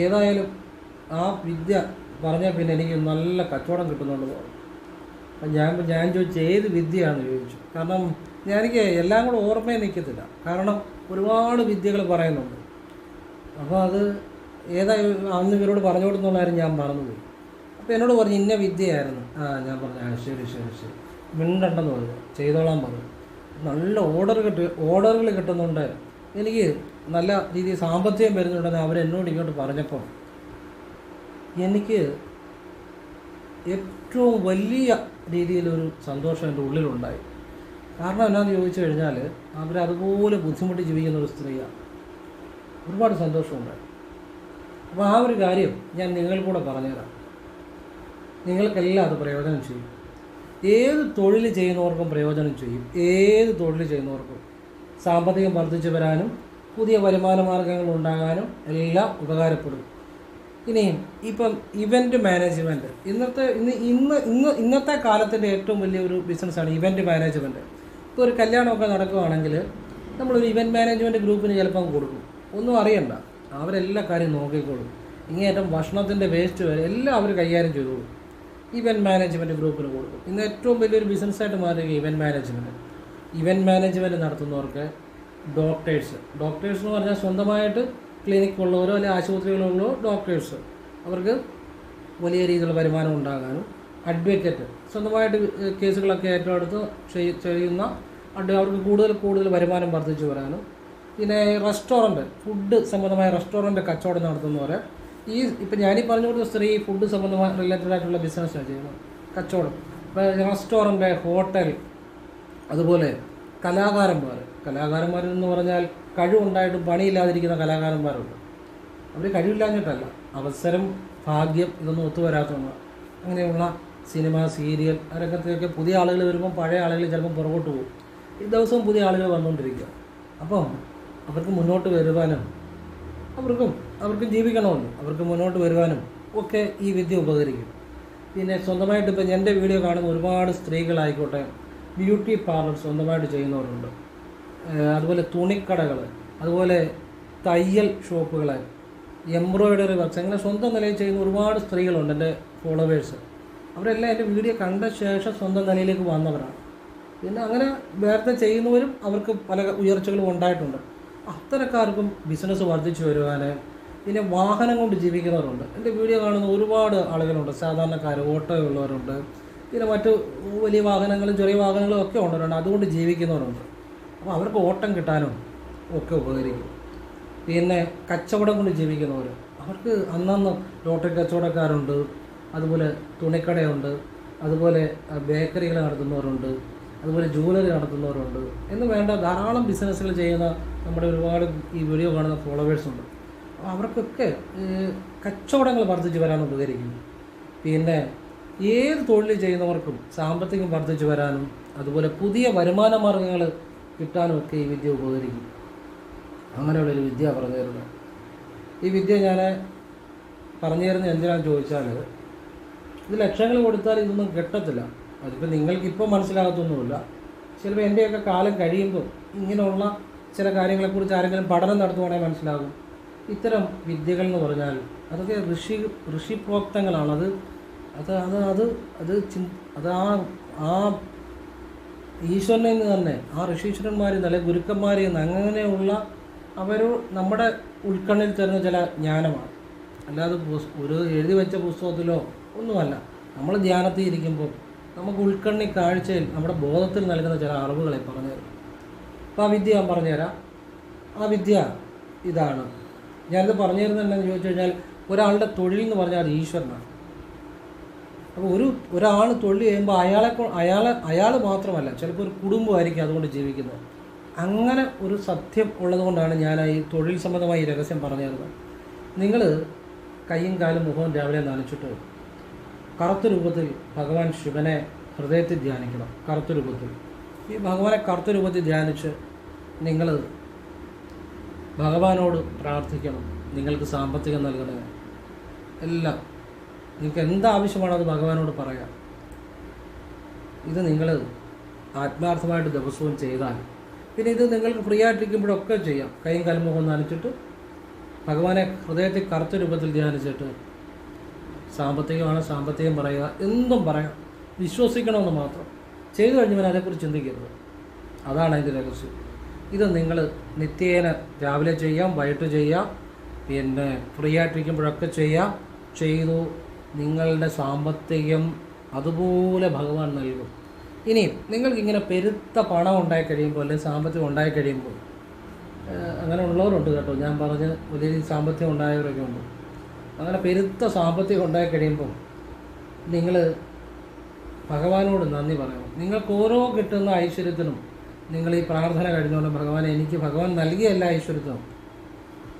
ഏതായാലും ആ വിദ്യ പറഞ്ഞാൽ പിന്നെ എനിക്ക് നല്ല കച്ചവടം കിട്ടുന്നുണ്ട് ഞാൻ ഞാൻ ചോദിച്ചു ഏത് വിദ്യയാണെന്ന് ചോദിച്ചു. കാരണം ഞാൻ എനിക്ക് എല്ലാം കൂടെ ഓർമ്മയിൽ നിൽക്കത്തില്ല. കാരണം ഒരുപാട് വിദ്യകൾ പറയുന്നുണ്ട്. അപ്പോൾ അത് ഏതാ അന്ന് ഇവരോട് പറഞ്ഞു കൊടുത്തുള്ള കാര്യം ഞാൻ മറന്നുപോയി. അപ്പോൾ എന്നോട് പറഞ്ഞു ഇന്ന വിദ്യയായിരുന്നു. ആ ഞാൻ പറഞ്ഞു ആ ശരി ശരി ശരി. മിണ്ടണ്ടെന്ന് പറഞ്ഞു. ചെയ്തോളാൻ പറഞ്ഞു. നല്ല ഓർഡർ കിട്ടി ഓർഡറുകൾ കിട്ടുന്നുണ്ട്. എനിക്ക് നല്ല രീതിയിൽ സാമ്പത്തികം വരുന്നുണ്ടെന്ന് അവരെന്നോട് ഇങ്ങോട്ട് പറഞ്ഞപ്പോൾ എനിക്ക് ഏറ്റവും വലിയ രീതിയിലൊരു സന്തോഷം എന്റെ ഉള്ളിലുണ്ടായി. കാരണം എന്നാന്ന് ചോദിച്ചു കഴിഞ്ഞാൽ അവരതുപോലെ ബുദ്ധിമുട്ടി ജീവിക്കുന്ന ഒരു സ്ത്രീയാണ്. ഒരുപാട് സന്തോഷമുണ്ടായി. അപ്പോൾ ആ ഒരു കാര്യം ഞാൻ നിങ്ങൾക്കൂടെ പറഞ്ഞുതരാം. നിങ്ങൾക്കെല്ലാം അത് പ്രയോജനം ചെയ്യും. ഏത് തൊഴിൽ ചെയ്യുന്നവർക്കും പ്രയോജനം ചെയ്യും. ഏത് തൊഴിൽ ചെയ്യുന്നവർക്കും സാമ്പത്തികം വർദ്ധിച്ചു വരാനും പുതിയ വരുമാന മാർഗങ്ങൾ ഉണ്ടാകാനും എല്ലാം ഉപകാരപ്പെടും. ഇനിയും ഇപ്പം ഇവന്റ് മാനേജ്മെന്റ് ഇന്നത്തെ ഇന്ന് ഇന്ന് ഇന്ന് ഇന്നത്തെ കാലത്തിന്റെ ഏറ്റവും വലിയൊരു ബിസിനസ്സാണ് ഇവന്റ് മാനേജ്മെന്റ് ഇപ്പോൾ ഒരു കല്യാണമൊക്കെ നടക്കുകയാണെങ്കിൽ നമ്മളൊരു ഇവന്റ് മാനേജ്മെന്റ് ഗ്രൂപ്പിന് ചിലപ്പം കൊടുക്കും. ഒന്നും അറിയണ്ട. അവരെല്ലാ കാര്യം നോക്കിക്കോളും. ഇങ്ങേറ്റം ഭക്ഷണത്തിന്റെ വേസ്റ്റ് വരെ എല്ലാം അവർ കൈകാര്യം ചെയ്തോളും. ഇവന്റ് മാനേജ്മെന്റ് ഗ്രൂപ്പിന് കൊടുക്കും. ഇന്ന് ഏറ്റവും വലിയൊരു ബിസിനസ്സായിട്ട് മാറുക ഇവന്റ് മാനേജ്മെന്റ് ഇവന്റ് മാനേജ്മെന്റ് നടത്തുന്നവർക്ക് ഡോക്ടേഴ്സ് ഡോക്ടേഴ്സ് എന്ന് പറഞ്ഞാൽ സ്വന്തമായിട്ട് ക്ലിനിക് ഉള്ളവരോ അല്ലെങ്കിൽ ആശുപത്രികളുള്ളോ ഡോക്ടേഴ്സ് അവർക്ക് വലിയ രീതിയിലുള്ള വരുമാനം ഉണ്ടാകാനും അഡ്വക്കേറ്റ് സ്വന്തമായിട്ട് കേസുകളൊക്കെ ഏറ്റെടുത്ത് ചെയ്യുന്ന അവർക്ക് കൂടുതൽ കൂടുതൽ വരുമാനം വർദ്ധിച്ചു വരാനും. പിന്നെ റെസ്റ്റോറന്റ് ഫുഡ് സംബന്ധമായ റെസ്റ്റോറന്റ് കച്ചവടം നടത്തുന്നവരെ ഈ ഇപ്പം ഞാനീ പറഞ്ഞു കൊടുത്ത സ്ത്രീ ഫുഡ് സംബന്ധമായ റിലേറ്റഡ് ആയിട്ടുള്ള ബിസിനസ്സാണ് ചെയ്യുന്നത്. കച്ചവടം. ഇപ്പോൾ റെസ്റ്റോറന്റ് ഹോട്ടൽ അതുപോലെ കലാകാരന്മാർ. എന്ന് പറഞ്ഞാൽ കഴിവുണ്ടായിട്ടും പണിയില്ലാതിരിക്കുന്ന കലാകാരന്മാരുണ്ട്. അവർ കഴിവില്ലാഞ്ഞിട്ടല്ല. അവസരം ഭാഗ്യം ഇതൊന്നും ഒത്തുവരാത്തതാണ് അങ്ങനെയുള്ള സിനിമ സീരിയൽ രംഗത്തേക്ക് പുതിയ ആളുകൾ വരുമ്പോൾ പഴയ ആളുകൾ ചിലപ്പോൾ പുറകോട്ട് പോകും. ഈ ദിവസവും പുതിയ ആളുകൾ വന്നുകൊണ്ടിരിക്കുക. അപ്പം അവർക്ക് മുന്നോട്ട് വരുവാനും അവർക്കും അവർക്കും ജീവിക്കണമല്ലോ. അവർക്ക് മുന്നോട്ട് വരുവാനും ഒക്കെ ഈ വിദ്യ ഉപകരിക്കും. പിന്നെ സ്വന്തമായിട്ട് ഇപ്പം എന്റെ വീഡിയോ കാണുന്ന ഒരുപാട് സ്ത്രീകളായിക്കോട്ടെ ബ്യൂട്ടി പാർലർ സ്വന്തമായിട്ട് ചെയ്യുന്നവരുണ്ട്. അതുപോലെ തുണിക്കടകൾ അതുപോലെ തയ്യൽ ഷോപ്പുകൾ എംബ്രോയിഡറി വർക്ക്സ് അങ്ങനെ സ്വന്തം നിലയിൽ ചെയ്യുന്ന ഒരുപാട് സ്ത്രീകളുണ്ട് എന്റെ ഫോളോവേഴ്സ്. അവരെല്ലാം എന്റെ വീഡിയോ കണ്ട ശേഷം സ്വന്തം നിലയിലേക്ക് വന്നവരാണ്. പിന്നെ അങ്ങനെ നേരത്തെ ചെയ്യുന്നവരും അവർക്ക് പല ഉയർച്ചകളും ഉണ്ടായിട്ടുണ്ട്. അത്തരക്കാർക്കും ബിസിനസ് വർദ്ധിച്ചു വരുവാൻ പിന്നെ വാഹനം കൊണ്ട് ജീവിക്കുന്നവരുണ്ട്. എന്റെ വീഡിയോ കാണുന്ന ഒരുപാട് ആളുകളുണ്ട്. സാധാരണക്കാർ ഓട്ടോ ഉള്ളവരുണ്ട് മറ്റ് വലിയ വാഹനങ്ങളും ചെറിയ വാഹനങ്ങളും ഒക്കെ ഉള്ളവരുണ്ട്. അതുകൊണ്ട് ജീവിക്കുന്നവരുണ്ട്. അപ്പോൾ അവർക്ക് ഓട്ടം കിട്ടാനും ഒക്കെ ഉപകരിക്കും. പിന്നെ കച്ചവടം കൊണ്ട് ജീവിക്കുന്നവർ അവർക്ക് അന്നന്ന് ലോട്ടറി കച്ചവടക്കാരുണ്ട് അതുപോലെ തുണിക്കടയുണ്ട് അതുപോലെ ബേക്കറികൾ നടത്തുന്നവരുണ്ട് അതുപോലെ ജൂവലറി നടത്തുന്നവരുണ്ട് എന്ന് വേണ്ട ധാരാളം ബിസിനസ്സുകൾ ചെയ്യുന്ന നമ്മുടെ ഒരുപാട് ഈ വീഡിയോ കാണുന്ന ഫോളോവേഴ്സ് ഉണ്ട്. അവർക്കൊക്കെ കച്ചവടങ്ങൾ വർദ്ധിച്ച് വരാൻ ഉപകരിക്കും. പിന്നെ ഏത് തൊഴിൽ ചെയ്യുന്നവർക്കും സാമ്പത്തികം വർദ്ധിച്ചു വരാനും അതുപോലെ പുതിയ വരുമാന മാർഗങ്ങൾ കിട്ടാനും ഒക്കെ ഈ വിദ്യ ഉപകരിക്കും. അങ്ങനെയുള്ളൊരു വിദ്യ പറഞ്ഞു തരുന്നത് ഈ വിദ്യ ഞാൻ പറഞ്ഞു തരുന്നത് എന്തിനാണെന്ന് ചോദിച്ചാൽ ഇത് ലക്ഷങ്ങൾ കൊടുത്താൽ ഇതൊന്നും കിട്ടത്തില്ല. അതിപ്പോൾ നിങ്ങൾക്കിപ്പോൾ മനസ്സിലാകത്തൊന്നുമില്ല. ചിലപ്പോൾ എന്റെയൊക്കെ കാലം കഴിയുമ്പോൾ ഇങ്ങനെയുള്ള ചില കാര്യങ്ങളെക്കുറിച്ച് ആരെങ്കിലും പഠനം നടത്തുവാണെങ്കിൽ മനസ്സിലാകും. ഇത്തരം വിദ്യകൾ എന്ന് പറഞ്ഞാൽ അതൊക്കെ ഋഷി ഋഷിപ്രോക്തങ്ങളാണ്. അത് അത് അത് അത് ചി അത് ആ ആ ഈശ്വരനിൽ നിന്ന് തന്നെ ആ ഋഷീശ്വരന്മാരിൽ നിന്ന് അല്ലെങ്കിൽ ഗുരുക്കന്മാരിൽ നിന്ന് അങ്ങനെയുള്ള അവർ നമ്മുടെ ഉൾക്കണ്ണിൽ തരുന്ന ചില ജ്ഞാനമാണ്. അല്ലാതെ ഒരു എഴുതി വെച്ച പുസ്തകത്തിലോ ഒന്നുമല്ല. നമ്മൾ ധ്യാനത്തിൽ ഇരിക്കുമ്പോൾ നമുക്ക് ഉൾക്കണ്ണി കാഴ്ചയിൽ നമ്മുടെ ബോധത്തിൽ നൽകുന്ന ചില അറിവുകളെ പറഞ്ഞുതരും. അപ്പോൾ ആ വിദ്യ ഞാൻ പറഞ്ഞുതരാം. ആ വിദ്യ ഇതാണ്. ഞാനിത് പറഞ്ഞു തരുന്നുണ്ടെന്ന് ചോദിച്ചു കഴിഞ്ഞാൽ ഒരാളുടെ തൊഴിൽ എന്ന് പറഞ്ഞാൽ അത് ഈശ്വരനാണ്. അപ്പോൾ ഒരു ഒരാൾ തൊഴിൽ ചെയ്യുമ്പോൾ അയാളെ അയാളെ അയാൾ മാത്രമല്ല ചിലപ്പോൾ ഒരു കുടുംബമായിരിക്കും അതുകൊണ്ട് ജീവിക്കുന്നത്. അങ്ങനെ ഒരു സത്യം ഉള്ളതുകൊണ്ടാണ് ഞാൻ ഈ തൊഴിൽ സംബന്ധമായ രഹസ്യം പറഞ്ഞു തരുന്നത്. നിങ്ങൾ കൈയും കാലും മുഖവും രാവിലെ നനച്ചിട്ട് കറുത്ത രൂപത്തിൽ ഭഗവാൻ ശിവനെ ഹൃദയത്തിൽ ധ്യാനിക്കണം. കറുത്ത രൂപത്തിൽ. ഈ ഭഗവാനെ കറുത്ത രൂപത്തിൽ ധ്യാനിച്ച് നിങ്ങൾ ഭഗവാനോട് പ്രാർത്ഥിക്കണം. നിങ്ങൾക്ക് സാമ്പത്തികം നൽകണേ. എല്ലാം. നിങ്ങൾക്ക് എന്താവശ്യമാണോ അത് ഭഗവാനോട് പറയാം. ഇത് നിങ്ങൾ ആത്മാർത്ഥമായിട്ട് ദിവസവും ചെയ്താൽ പിന്നെ ഇത് നിങ്ങൾക്ക് ഫ്രീ ആയിട്ടിരിക്കുമ്പോഴൊക്കെ ചെയ്യാം. കൈയും കലമുഖം നനച്ചിട്ട് ഭഗവാനെ ഹൃദയത്തിൽ കറുത്ത രൂപത്തിൽ ധ്യാനിച്ചിട്ട് സാമ്പത്തികമാണ് സാമ്പത്തികം പറയുക എന്തും പറയാം. വിശ്വസിക്കണമെന്ന് മാത്രം. ചെയ്തു കഴിഞ്ഞവൻ അതേക്കുറിച്ച് ചിന്തിക്കരുത്. അതാണ് അതിന്റെ രഹസ്യം. ഇത് നിങ്ങൾ നിത്യേന രാവിലെ ചെയ്യാം വൈകിട്ട് ചെയ്യാം പിന്നെ ഫ്രീ ആയിട്ടിരിക്കുമ്പോഴൊക്കെ ചെയ്യാം. ചെയ്തു നിങ്ങളുടെ സാമ്പത്തികം അതുപോലെ ഭഗവാൻ നൽകും. ഇനിയും നിങ്ങൾക്ക് ഇങ്ങനെ പെരുത്ത പണം ഉണ്ടായി കഴിയുമ്പോൾ അല്ലെങ്കിൽ സാമ്പത്തികം ഉണ്ടായി കഴിയുമ്പോൾ അങ്ങനെ ഉള്ളവരുണ്ട് കേട്ടോ. ഞാൻ പറഞ്ഞ് വലിയ സാമ്പത്തികം ഉണ്ടായവരൊക്കെ ഉണ്ട്. അങ്ങനെ പെരുത്ത സാമ്പത്തികം ഉണ്ടായി കഴിയുമ്പോൾ നിങ്ങൾ ഭഗവാനോട് നന്ദി പറയണം. നിങ്ങൾക്ക് ഓരോ കിട്ടുന്ന ഐശ്വര്യത്തിനും നിങ്ങൾ ഈ പ്രാർത്ഥന കഴിഞ്ഞുകൊണ്ട് ഭഗവാൻ എനിക്ക് ഭഗവാൻ നൽകിയ എല്ലാ ഐശ്വര്യത്തിനും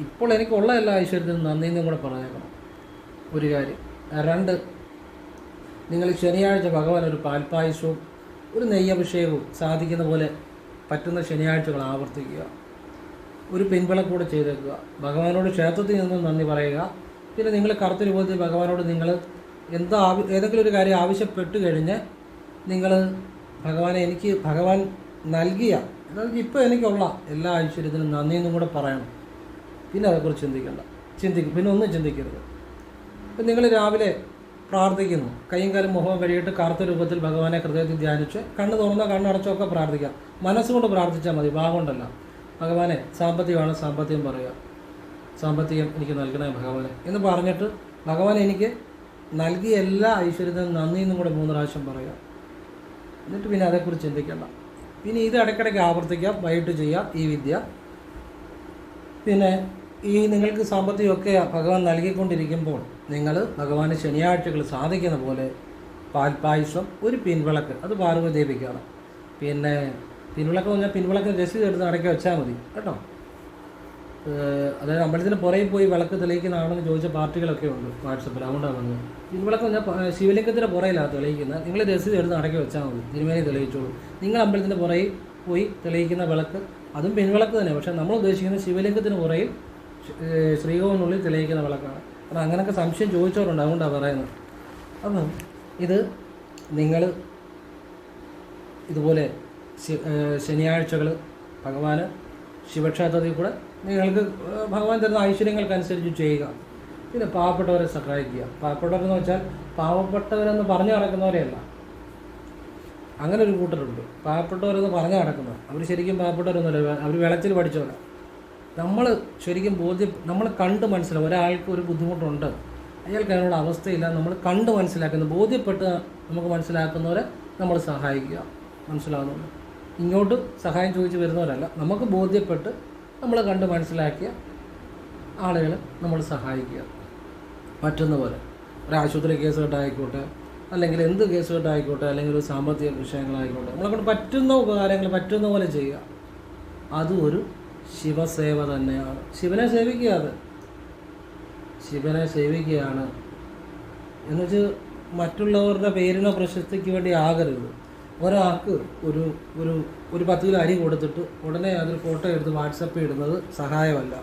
ഇപ്പോൾ എനിക്കുള്ള എല്ലാ ഐശ്വര്യത്തിനും നന്ദിയെന്നും കൂടെ പറഞ്ഞേക്കണം. ഒരു കാര്യം രണ്ട് നിങ്ങൾ ശനിയാഴ്ച ഭഗവാൻ ഒരു പാൽപ്പായസവും ഒരു നെയ്യഭിഷേകവും സാധിക്കുന്ന പോലെ പറ്റുന്ന ശനിയാഴ്ചകൾ ആവർത്തിക്കുക. ഒരു പിൻവിളക്കൂടെ ചെയ്തേക്കുക. ഭഗവാനോട് ക്ഷേത്രത്തിൽ നിന്ന് നന്ദി പറയുക. പിന്നെ നിങ്ങൾ കറുത്ത രൂപത്തിൽ ഭഗവാനോട് നിങ്ങൾ എന്താ ഏതെങ്കിലും ഒരു കാര്യം ആവശ്യപ്പെട്ട് കഴിഞ്ഞ് നിങ്ങൾ ഭഗവാനെ എനിക്ക് ഭഗവാൻ നൽകിയ അതായത് ഇപ്പോൾ എനിക്കുള്ള എല്ലാ ഐശ്വര്യത്തിനും നന്ദിയെന്നും കൂടെ പറയണം. പിന്നെ അതേക്കുറിച്ച് ചിന്തിക്കണ്ട. ചിന്തിക്കും. പിന്നെ ഒന്നും ചിന്തിക്കരുത്. ഇപ്പം നിങ്ങൾ രാവിലെ പ്രാർത്ഥിക്കുന്നു. കൈയും കാലും മുഖവും കഴിയിട്ട് കറുത്ത രൂപത്തിൽ ഭഗവാനെ ഹൃദയത്തിൽ ധ്യാനിച്ച് കണ്ണ് തുറന്നോ കണ്ണടച്ചൊക്കെ പ്രാർത്ഥിക്കാം മനസ്സുകൊണ്ട് പ്രാർത്ഥിച്ചാൽ മതി ഭാഗമുണ്ടല്ല ഭഗവാനെ സാമ്പത്തികമാണ് സാമ്പത്തികം പറയുക. സാമ്പത്തികം എനിക്ക് നൽകണേ ഭഗവാനെ. എന്ന് പറഞ്ഞിട്ട് ഭഗവാൻ എനിക്ക് നൽകിയ എല്ലാ ഐശ്വര്യത്തിനും നന്ദി എന്നും കൂടെ മൂന്ന് പ്രാവശ്യം പറയാം എന്നിട്ട് പിന്നെ അതേക്കുറിച്ച് ചിന്തിക്കണ്ട. പിന്നെ ഇത് ഇടയ്ക്കിടയ്ക്ക് ആവർത്തിക്കാം വൈകിട്ട് ചെയ്യാം ഈ വിദ്യ. പിന്നെ ഈ നിങ്ങൾക്ക് സാമ്പത്തികമൊക്കെ ഭഗവാൻ നൽകിക്കൊണ്ടിരിക്കുമ്പോൾ നിങ്ങൾ ഭഗവാന് ശനിയാഴ്ചകൾ സാധിക്കുന്ന പോലെ പാൽപ്പായസം ഒരു പിൻവിളക്ക് അത് പാർവതി ദേവിക്കാണ്. പിന്നെ പിൻവിളക്ക് എന്ന് പറഞ്ഞാൽ പിൻവിളക്ക് രസീത് എടുത്ത് അടക്കി വെച്ചാൽ മതി കേട്ടോ? അതായത് അമ്പലത്തിന് പുറകെ പോയി വിളക്ക് തെളിയിക്കുന്നതാണെന്ന് ചോദിച്ച പാർട്ടികളൊക്കെ ഉണ്ട് വാട്സപ്പിൽ അതുകൊണ്ടാണ് വന്നത് പിൻവിളക്ക് എന്ന് പറഞ്ഞാൽ ശിവലിംഗത്തിന്റെ പുറയിലാണ് തെളിയിക്കുന്നത്. നിങ്ങൾ രസീത് എടുത്ത് അടക്കി വെച്ചാൽ മതി തിരുമേനി തെളിയിച്ചോളൂ. നിങ്ങൾ അമ്പലത്തിന്റെ പുറകിൽ പോയി തെളിയിക്കുന്ന വിളക്ക് അതും പിൻവിളക്ക് തന്നെ പക്ഷേ നമ്മൾ ഉദ്ദേശിക്കുന്നത് ശിവലിംഗത്തിന് പുറയിൽ ശ്രീകോവിനുള്ളിൽ തെളിയിക്കുന്ന വിളക്കാണ്. കാരണം അങ്ങനെയൊക്കെ സംശയം ചോദിച്ചവരുണ്ട്. അതുകൊണ്ടാണ് പറയുന്നത്. അപ്പം ഇത് നിങ്ങൾ ഇതുപോലെ ശനിയാഴ്ചകൾ ഭഗവാന് ശിവക്ഷേത്രത്തിൽ കൂടെ നിങ്ങൾക്ക് ഭഗവാൻ തരുന്ന ഐശ്വര്യങ്ങൾക്കനുസരിച്ച് ചെയ്യുക. പിന്നെ പാവപ്പെട്ടവരെ സഹായിക്കുക. പാവപ്പെട്ടവരെന്ന് വെച്ചാൽ പാവപ്പെട്ടവരെന്ന് പറഞ്ഞു നടക്കുന്നവരെയല്ല അങ്ങനെ ഒരു കൂട്ടരുണ്ട്. പാവപ്പെട്ടവരെന്ന് പറഞ്ഞു നടക്കുന്നത് അവർ ശരിക്കും പാവപ്പെട്ടവരൊന്നുമല്ല. അവർ വെളച്ചിൽ പഠിച്ചവരാണ് നമ്മൾ ശരിക്കും ബോധ്യം നമ്മൾ കണ്ട് മനസ്സിലാവും. ഒരാൾക്ക് ഒരു ബുദ്ധിമുട്ടുണ്ട്. അയാൾക്ക് അതിനുള്ള അവസ്ഥയില്ല. നമ്മൾ കണ്ട് മനസ്സിലാക്കുന്ന. ബോധ്യപ്പെട്ട് നമുക്ക് മനസ്സിലാക്കുന്നവരെ നമ്മൾ സഹായിക്കുക. മനസ്സിലാകുന്നുണ്ട് ഇങ്ങോട്ട് സഹായം ചോദിച്ച് വരുന്നവരല്ല. നമുക്ക് ബോധ്യപ്പെട്ട് നമ്മൾ കണ്ട് മനസ്സിലാക്കിയ ആളുകളെ നമ്മൾ സഹായിക്കുക. പറ്റുന്ന പോലെ. ഒരു ആശുപത്രി കേസ് കെട്ടായിക്കോട്ടെ അല്ലെങ്കിൽ എന്ത് കേസ് കെട്ടായിക്കോട്ടെ അല്ലെങ്കിൽ ഒരു സാമ്പത്തിക വിഷയങ്ങളായിക്കോട്ടെ നമ്മളെ കൊണ്ട് പറ്റുന്ന ഉപകാരങ്ങൾ പറ്റുന്ന പോലെ ചെയ്യുക. അതും ഒരു ശിവസേവ തന്നെയാണ് ശിവനെ സേവിക്കുക അത്. ശിവനെ സേവിക്കുകയാണ്. എന്നുവെച്ച് മറ്റുള്ളവരുടെ പേരിനോ പ്രശസ്തിക്ക് വേണ്ടി ആകരുത്. ഒരാൾക്ക് ഒരു ഒരു ഒരു പത്ത് കിലോ അരി കൊടുത്തിട്ട് ഉടനെ അതിൽ ഫോട്ടോ എടുത്ത് വാട്സപ്പിൽ ഇടുന്നത് സഹായമല്ല.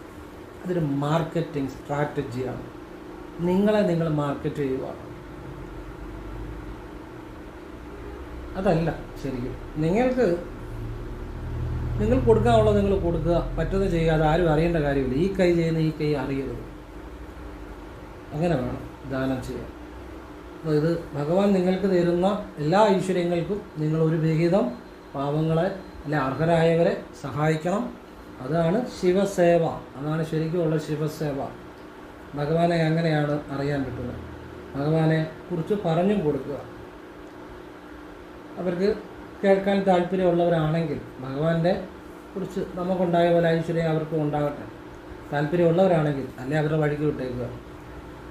അതൊരു മാർക്കറ്റിംഗ് സ്ട്രാറ്റജിയാണ്. നിങ്ങളെ നിങ്ങൾ മാർക്കറ്റ് ചെയ്യുക അതല്ല ശരിക്കും. നിങ്ങൾക്ക് നിങ്ങൾ കൊടുക്കാനുള്ളത് നിങ്ങൾ കൊടുക്കുക പറ്റുന്ന ചെയ്യുക അത് ആരും അറിയേണ്ട കാര്യമില്ല. ഈ കൈ ചെയ്യുന്ന ഈ കൈ അറിയരുത്. അങ്ങനെ വേണം ദാനം ചെയ്യാൻ. അപ്പോൾ ഇത് ഭഗവാൻ നിങ്ങൾക്ക് തരുന്ന എല്ലാ ഐശ്വര്യങ്ങൾക്കും നിങ്ങൾ ഒരു വിഹിതം പാവങ്ങളെ അല്ലെ അർഹരായവരെ സഹായിക്കണം. അതാണ് ശിവസേവ. അതാണ് ശരിക്കുമുള്ള ശിവസേവ. ഭഗവാനെ അങ്ങനെയാണ് അറിയാൻ പറ്റുന്നത്. ഭഗവാനെ കുറിച്ച് പറഞ്ഞും കൊടുക്കുക. അവർക്ക് കേൾക്കാൻ താല്പര്യമുള്ളവരാണെങ്കിൽ ഭഗവാന്റെ കുറിച്ച് നമുക്കുണ്ടായ പോലെ ഐശ്വര്യം അവർക്കും ഉണ്ടാകട്ടെ. താല്പര്യമുള്ളവരാണെങ്കിൽ അല്ലെ അവരുടെ വഴിക്ക് വിട്ടേക്കുക.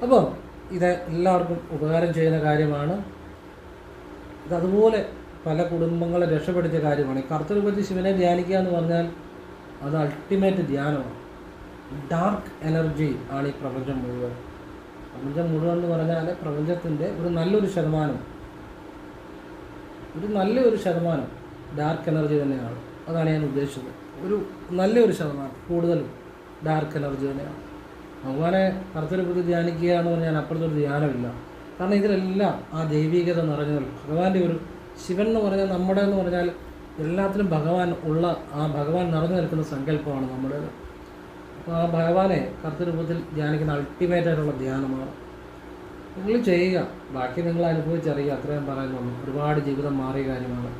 അപ്പോൾ ഇത് എല്ലാവർക്കും ഉപകാരം ചെയ്യുന്ന കാര്യമാണ്. ഇതതുപോലെ പല കുടുംബങ്ങളെ രക്ഷപ്പെടുത്തിയ കാര്യമാണ്. ഈ കർത്തൃപതി ശിവനെ ധ്യാനിക്കുക എന്ന് പറഞ്ഞാൽ അത് അൾട്ടിമേറ്റ് ധ്യാനമാണ്. ഡാർക്ക് എനർജി ആണ് ഈ പ്രപഞ്ചം മുഴുവൻ. പ്രപഞ്ചം മുഴുവൻ എന്ന് പറഞ്ഞാൽ പ്രപഞ്ചത്തിന്റെ ഒരു നല്ലൊരു ശതമാനം ഒരു നല്ലൊരു ശതമാനം ഡാർക്ക് എനർജി തന്നെയാണ്. അതാണ് ഞാൻ ഉദ്ദേശിച്ചത്. ഒരു നല്ലൊരു ശതമാനം കൂടുതലും ഡാർക്ക് എനർജി തന്നെയാണ്. ഭഗവാനെ കർത്തരൂപത്തിൽ ധ്യാനിക്കുക എന്ന് പറഞ്ഞാൽ അപ്പുറത്തൊരു ധ്യാനമില്ല. കാരണം ഇതിലെല്ലാം ആ ദൈവികത നിറഞ്ഞ ഭഗവാന്റെ ഒരു ശിവൻ എന്ന് പറഞ്ഞാൽ നമ്മുടെ എന്ന് പറഞ്ഞാൽ എല്ലാത്തിലും ഭഗവാൻ ഉള്ള ആ ഭഗവാൻ നിറഞ്ഞു നിൽക്കുന്ന സങ്കല്പമാണ് നമ്മുടേത്. അപ്പോൾ ആ ഭഗവാനെ കർത്തരൂപത്തിൽ ധ്യാനിക്കുന്ന അൾട്ടിമേറ്റ് ആയിട്ടുള്ള ധ്യാനമാണ്. നിങ്ങൾ ചെയ്യുക. ബാക്കി നിങ്ങൾ അനുഭവിച്ചറിയുക അത്രയും പറയുന്നുള്ളൂ ഒരുപാട് ജീവിതം മാറിയ കാര്യമാണ്.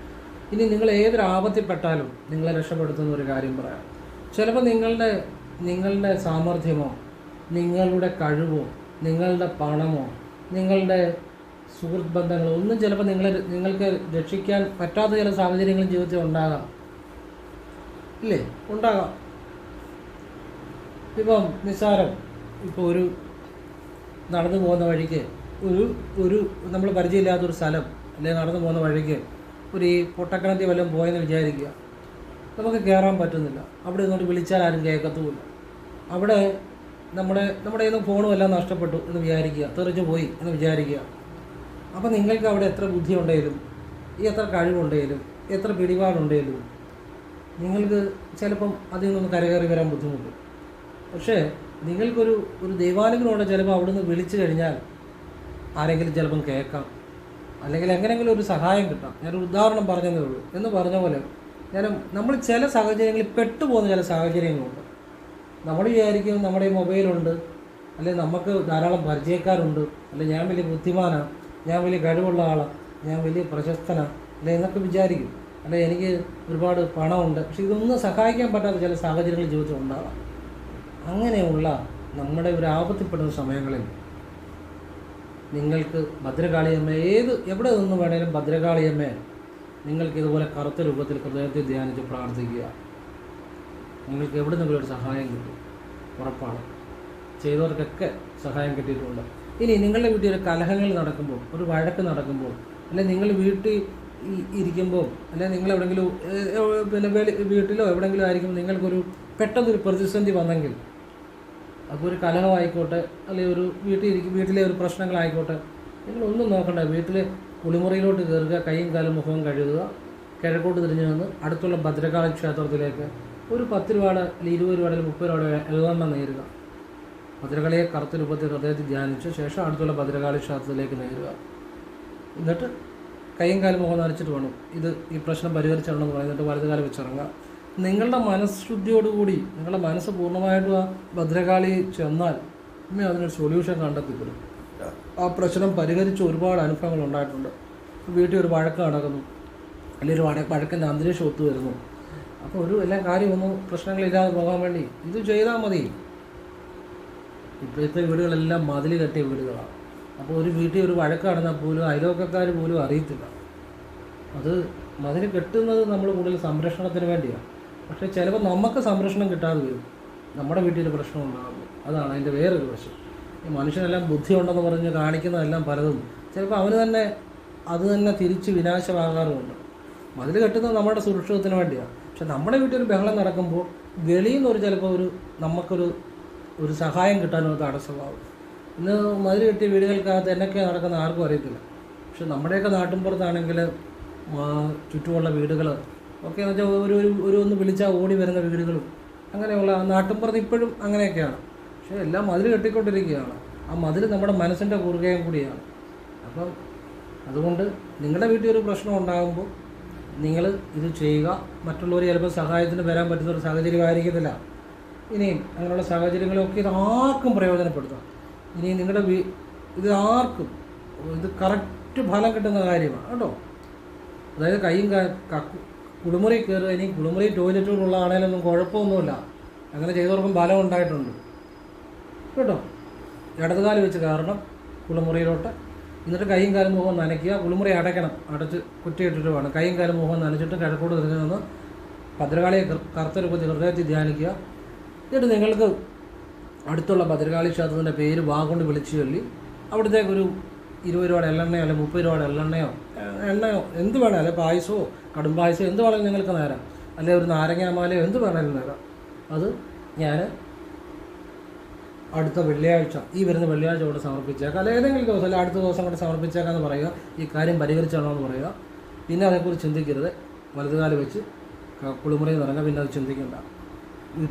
ഇനി നിങ്ങൾ ഏതൊരു ആപത്തിൽപ്പെട്ടാലും നിങ്ങളെ രക്ഷപ്പെടുത്തുന്ന ഒരു കാര്യം പറയാം. ചിലപ്പോൾ നിങ്ങളുടെ നിങ്ങളുടെ സാമർഥ്യമോ നിങ്ങളുടെ കഴിവോ നിങ്ങളുടെ പണമോ നിങ്ങളുടെ സുഹൃത്ത് ബന്ധങ്ങളോ ഒന്നും ചിലപ്പോൾ നിങ്ങളെ നിങ്ങൾക്ക് രക്ഷിക്കാൻ പറ്റാത്ത ചില സാഹചര്യങ്ങളും ജീവിതത്തിൽ ഉണ്ടാകാം. ഇല്ലേ? ഉണ്ടാകാം. ഇപ്പം നിസ്സാരം. ഇപ്പോൾ ഒരു നടന്നു പോകുന്ന വഴിക്ക് ഒരു ഒരു നമ്മൾ പരിചയമില്ലാത്തൊരു സ്ഥലം അല്ലെങ്കിൽ നടന്നു പോകുന്ന വഴിക്ക് ഒരു ഈ പൊട്ടക്കിണറ്റി വല്ലതും പോയെന്ന് വിചാരിക്കുക. നമുക്ക് കയറാൻ പറ്റുന്നില്ല. അവിടെ ഇങ്ങോട്ട് വിളിച്ചാൽ ആരും കേൾക്കത്തുമില്ല. അവിടെ നമ്മുടെ നമ്മുടെ കയ്യിൽ ഫോണും എല്ലാം നഷ്ടപ്പെട്ടു എന്ന് വിചാരിക്കുക തെറിച്ച് പോയി എന്ന് വിചാരിക്കുക. അപ്പോൾ നിങ്ങൾക്ക് അവിടെ എത്ര ബുദ്ധി ഉണ്ടെങ്കിലും എത്ര കഴിവുണ്ടെങ്കിലും എത്ര പിടിപാടുണ്ടെങ്കിലും നിങ്ങൾക്ക് ചിലപ്പം അതിൽ നിന്നൊന്ന് കരകയറി വരാൻ ബുദ്ധിമുട്ടും. പക്ഷേ നിങ്ങൾക്കൊരു ഒരു ദൈവാനുഗ്രഹമുണ്ട് ചിലപ്പോൾ അവിടുന്ന് വിളിച്ചു കഴിഞ്ഞാൽ ആരെങ്കിലും ചിലപ്പം കേൾക്കാം. അല്ലെങ്കിൽ എങ്ങനെയെങ്കിലും ഒരു സഹായം കിട്ടാം. ഞാനൊരു ഉദാഹരണം പറഞ്ഞതേ ഉള്ളൂ. എന്ന് പറഞ്ഞ പോലെ ഞാൻ നമ്മൾ ചില സാഹചര്യങ്ങളിൽ പെട്ടുപോകുന്ന ചില സാഹചര്യങ്ങളുണ്ട്. നമ്മൾ വിചാരിക്കും നമ്മുടെ ഈ മൊബൈലുണ്ട് അല്ലെങ്കിൽ നമുക്ക് ധാരാളം പരിചയക്കാരുണ്ട് അല്ലെങ്കിൽ ഞാൻ വലിയ ബുദ്ധിമാനാണ് ഞാൻ വലിയ കഴിവുള്ള ആളാണ് ഞാൻ വലിയ പ്രശസ്തനാണ് അല്ലെ എന്നൊക്കെ വിചാരിക്കും. അല്ലെ എനിക്ക് ഒരുപാട് പണമുണ്ട്. പക്ഷെ ഇതൊന്നും സഹായിക്കാൻ പറ്റാത്ത ചില സാഹചര്യങ്ങൾ ജീവിതത്തിൽ ഉണ്ടാകാം അങ്ങനെയുള്ള നമ്മുടെ ഒരു ആപത്തിപ്പെടുന്ന സമയങ്ങളിൽ നിങ്ങൾക്ക് ഭദ്രകാളിയമ്മ ഏത് എവിടെ നിന്ന് വേണേലും ഭദ്രകാളിയമ്മയെ നിങ്ങൾക്ക് ഇതുപോലെ കറുത്ത രൂപത്തിൽ ഹൃദയത്തിൽ ധ്യാനിച്ച് പ്രാർത്ഥിക്കുക. നിങ്ങൾക്ക് എവിടെ നിന്നെങ്കിലും ഒരു സഹായം കിട്ടും. ഉറപ്പാണ്. ചെയ്തവർക്കൊക്കെ സഹായം കിട്ടിയിട്ടുണ്ട്. ഇനി നിങ്ങളുടെ വീട്ടിൽ ഒരു കലഹങ്ങൾ നടക്കുമ്പോൾ ഒരു വഴക്ക് നടക്കുമ്പോൾ അല്ലെങ്കിൽ നിങ്ങൾ വീട്ടിൽ ഇരിക്കുമ്പോൾ അല്ലെങ്കിൽ നിങ്ങൾ എവിടെയെങ്കിലും പിന്നെ വീട്ടിലോ എവിടെയെങ്കിലും ആയിരിക്കും നിങ്ങൾക്കൊരു പെട്ടെന്നൊരു പ്രതിസന്ധി വന്നെങ്കിൽ അപ്പോൾ ഒരു കലഹമായിക്കോട്ടെ അല്ലെങ്കിൽ ഒരു വീട്ടിൽ ഇരിക്കും വീട്ടിലെ ഒരു പ്രശ്നങ്ങളായിക്കോട്ടെ നിങ്ങളൊന്നും നോക്കണ്ട. വീട്ടിൽ കുളിമുറിയിലോട്ട് കയറുക കൈയും കാലും മുഖവും കഴുകുക കിഴക്കോട്ട് തിരിഞ്ഞു വന്ന് അടുത്തുള്ള ഭദ്രകാളി ക്ഷേത്രത്തിലേക്ക് ഒരു പത്ത് രൂപയുടെ അല്ലെങ്കിൽ ഇരുപത് രൂപയുടെ അല്ലെങ്കിൽ മുപ്പത് രൂപയുടെ എഴുതെണ്ണം നേരുക ഭദ്രകാളിയെ കറുത്ത രൂപത്തിൽ ഹൃദയത്തിൽ ധ്യാനിച്ച ശേഷം അടുത്തുള്ള ഭദ്രകാളി ക്ഷേത്രത്തിലേക്ക് നേരുക. എന്നിട്ട് കൈയും കാലും മുഖം നനച്ചിട്ട് വേണം. ഇത് ഈ പ്രശ്നം പരിഹരിച്ചിടണമെന്ന് പറയുന്നിട്ട് വലതുകാലം വെച്ചിറങ്ങുക. നിങ്ങളുടെ മനഃശുദ്ധിയോടുകൂടി നിങ്ങളുടെ മനസ്സ് പൂർണമായിട്ടും ആ ഭദ്രകാളി ചെന്നാൽ ഇമ്മ അതിനൊരു സൊല്യൂഷൻ കണ്ടെത്തി തരും ആ പ്രശ്നം പരിഹരിച്ച് ഒരുപാട് അനുഭവങ്ങൾ ഉണ്ടായിട്ടുണ്ട്. വീട്ടിൽ ഒരു വഴക്ക് നടക്കുന്നു. അല്ലെങ്കിൽ ഒരു വഴ വഴക്കിന്റെ അന്തരീക്ഷം ഒത്തു വരുന്നു. അപ്പോൾ ഒരു എല്ലാ കാര്യമൊന്നും പ്രശ്നങ്ങളില്ലാതെ പോകാൻ വേണ്ടി ഇത് ചെയ്താൽ മതി. ഇപ്പോഴത്തെ വീടുകളെല്ലാം മതിൽ കെട്ടിയ വീടുകളാണ്. അപ്പോൾ ഒരു വീട്ടിൽ ഒരു വഴക്ക് നടന്നാൽ പോലും അയലോക്കക്കാർ പോലും അറിയത്തില്ല. അത് മതിൽ കെട്ടുന്നത് നമ്മൾ കൂടുതൽ സംരക്ഷണത്തിന് വേണ്ടിയാണ് പക്ഷേ ചിലപ്പോൾ നമുക്ക് സംരക്ഷണം കിട്ടാതെ വരും. നമ്മുടെ വീട്ടിൽ പ്രശ്നം ഉണ്ടാകുന്നു. അതാണ് അതിന്റെ വേറൊരു വശം. ഈ മനുഷ്യനെല്ലാം ബുദ്ധിയുണ്ടെന്ന് പറഞ്ഞ് കാണിക്കുന്നതെല്ലാം പലതും ചിലപ്പോൾ അവന് തന്നെ അത് തന്നെ തിരിച്ച് വിനാശമാകാറുമുണ്ട്. മതിൽ കെട്ടുന്നത് നമ്മുടെ സുരക്ഷിതത്തിന് വേണ്ടിയാണ്. പക്ഷെ നമ്മുടെ വീട്ടിൽ ഒരു ബഹളം നടക്കുമ്പോൾ വെളിയിൽ നിന്നൊരു ചിലപ്പോൾ ഒരു നമുക്കൊരു ഒരു സഹായം കിട്ടാനൊരു അത് തടസ്സമാവും ഇന്ന് മതിൽ കെട്ടിയ വീടുകൾക്കകത്ത് എന്നൊക്കെ നടക്കുന്ന ആർക്കും അറിയത്തില്ല. പക്ഷെ നമ്മുടെയൊക്കെ നാട്ടിൻപുറത്താണെങ്കിൽ ചുറ്റുമുള്ള വീടുകൾ ഒക്കെ എന്ന് വെച്ചാൽ ഒരു ഒരു ഒന്ന് വിളിച്ചാൽ ഓടി വരുന്ന വീടുകളും അങ്ങനെയുള്ള നാട്ടിൻപുറത്ത് ഇപ്പോഴും അങ്ങനെയൊക്കെയാണ്. പക്ഷേ എല്ലാം മതിൽ കെട്ടിക്കൊണ്ടിരിക്കുകയാണ്. ആ മതിൽ നമ്മുടെ മനസ്സിന്റെ കുറുകയും കൂടിയാണ്. അപ്പം അതുകൊണ്ട് നിങ്ങളുടെ വീട്ടിൽ ഒരു പ്രശ്നം ഉണ്ടാകുമ്പോൾ നിങ്ങൾ ഇത് ചെയ്യുക. മറ്റുള്ളവർ ചിലപ്പോൾ സഹായത്തിന് വരാൻ പറ്റുന്ന ഒരു സാഹചര്യമായിരിക്കത്തില്ല ഇനിയും അങ്ങനെയുള്ള സാഹചര്യങ്ങളൊക്കെ ഇത് ആർക്കും പ്രയോജനപ്പെടുത്താം. ഇനി നിങ്ങളുടെ വീ ഇത് ആർക്കും ഇത് കറക്റ്റ് ഫലം കിട്ടുന്ന കാര്യമാണ്. കേട്ടോ? അതായത് കൈയും കുളിമുറി കയറുക ഇനി കുളിമുറി ടോയ്ലറ്റുകളുള്ള ആണേലൊന്നും കുഴപ്പമൊന്നുമില്ല. അങ്ങനെ ചെയ്തവർക്കും ഫലം ഉണ്ടായിട്ടുണ്ട്. കേട്ടോ? ഇടതുകാൽ വെച്ച് കയറണം കുളിമുറിയിലോട്ട്. എന്നിട്ട് കൈയും കാലും മുഖം നനയ്ക്കുക കുളിമുറി അടയ്ക്കണം. അടച്ച് കുറ്റിയിട്ടിട്ട് വേണം. കൈയും കാലും മുഖം നനച്ചിട്ട് കിഴക്കോട് തിരിഞ്ഞു നിന്ന് ഭദ്രകാളിയെ കറുത്ത രൂപത്തിൽ ഹൃദയത്തിൽ ധ്യാനിക്കുക. എന്നിട്ട് നിങ്ങൾക്ക് അടുത്തുള്ള ഭദ്രകാളി ക്ഷേത്രത്തിന്റെ പേര് വാ വിളിച്ചു ചൊല്ലി അവിടത്തേക്ക് ഒരു ഇരുപത് രൂപയുടെ എള്ളെണ്ണയോ അല്ലെങ്കിൽ മുപ്പത് രൂപയുടെ എള്ളെണ്ണയോ എണ്ണയോ എന്ത് വേണേ അല്ലെങ്കിൽ പായസമോ കടും പായസമോ എന്ത് വേണമെങ്കിലും നിങ്ങൾക്ക് നേരാം. അല്ലെങ്കിൽ ഒരു നാരങ്ങാമാലയോ എന്ത് വേണേലും നേരാം. അത് ഞാൻ അടുത്ത വെള്ളിയാഴ്ച ഈ വരുന്ന വെള്ളിയാഴ്ച കൂടെ സമർപ്പിച്ചേക്കാം. അല്ലെങ്കിൽ ഏതെങ്കിലും ദിവസം അല്ലെങ്കിൽ അടുത്ത ദിവസം കൊണ്ട് സമർപ്പിച്ചേക്കാന്ന് പറയുക ഈ കാര്യം പരിഹരിച്ചാണോ എന്ന് പറയുക. പിന്നെ അതേക്കുറിച്ച് ചിന്തിക്കരുത്. വലതുകാൽ വെച്ച് കുളിമുറി നിറങ്ങുക പിന്നെ അത് ചിന്തിക്കേണ്ട.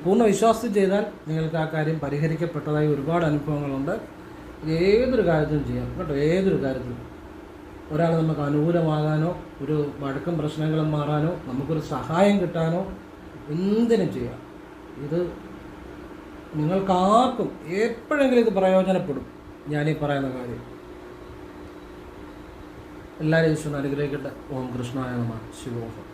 പൂർണ വിശ്വാസം ചെയ്താൽ നിങ്ങൾക്ക് ആ കാര്യം പരിഹരിക്കപ്പെട്ടതായി ഒരുപാട് അനുഭവങ്ങളുണ്ട്. ഇത് ഏതൊരു കാര്യത്തിനും ചെയ്യാം. കേട്ടോ ഏതൊരു കാര്യത്തിനും. ഒരാൾ നമുക്ക് അനുകൂലമാകാനോ ഒരു വഴക്കം പ്രശ്നങ്ങളും മാറാനോ നമുക്കൊരു സഹായം കിട്ടാനോ എന്തിനും ചെയ്യാം. ഇത് നിങ്ങൾക്കാർക്കും എപ്പോഴെങ്കിലും ഇത് പ്രയോജനപ്പെടും. ഞാനീ പറയുന്ന കാര്യം. എല്ലാവരും ഈശ്വരൻ അനുഗ്രഹിക്കട്ടെ. ഓം കൃഷ്ണായ നമ. ശിവോഹം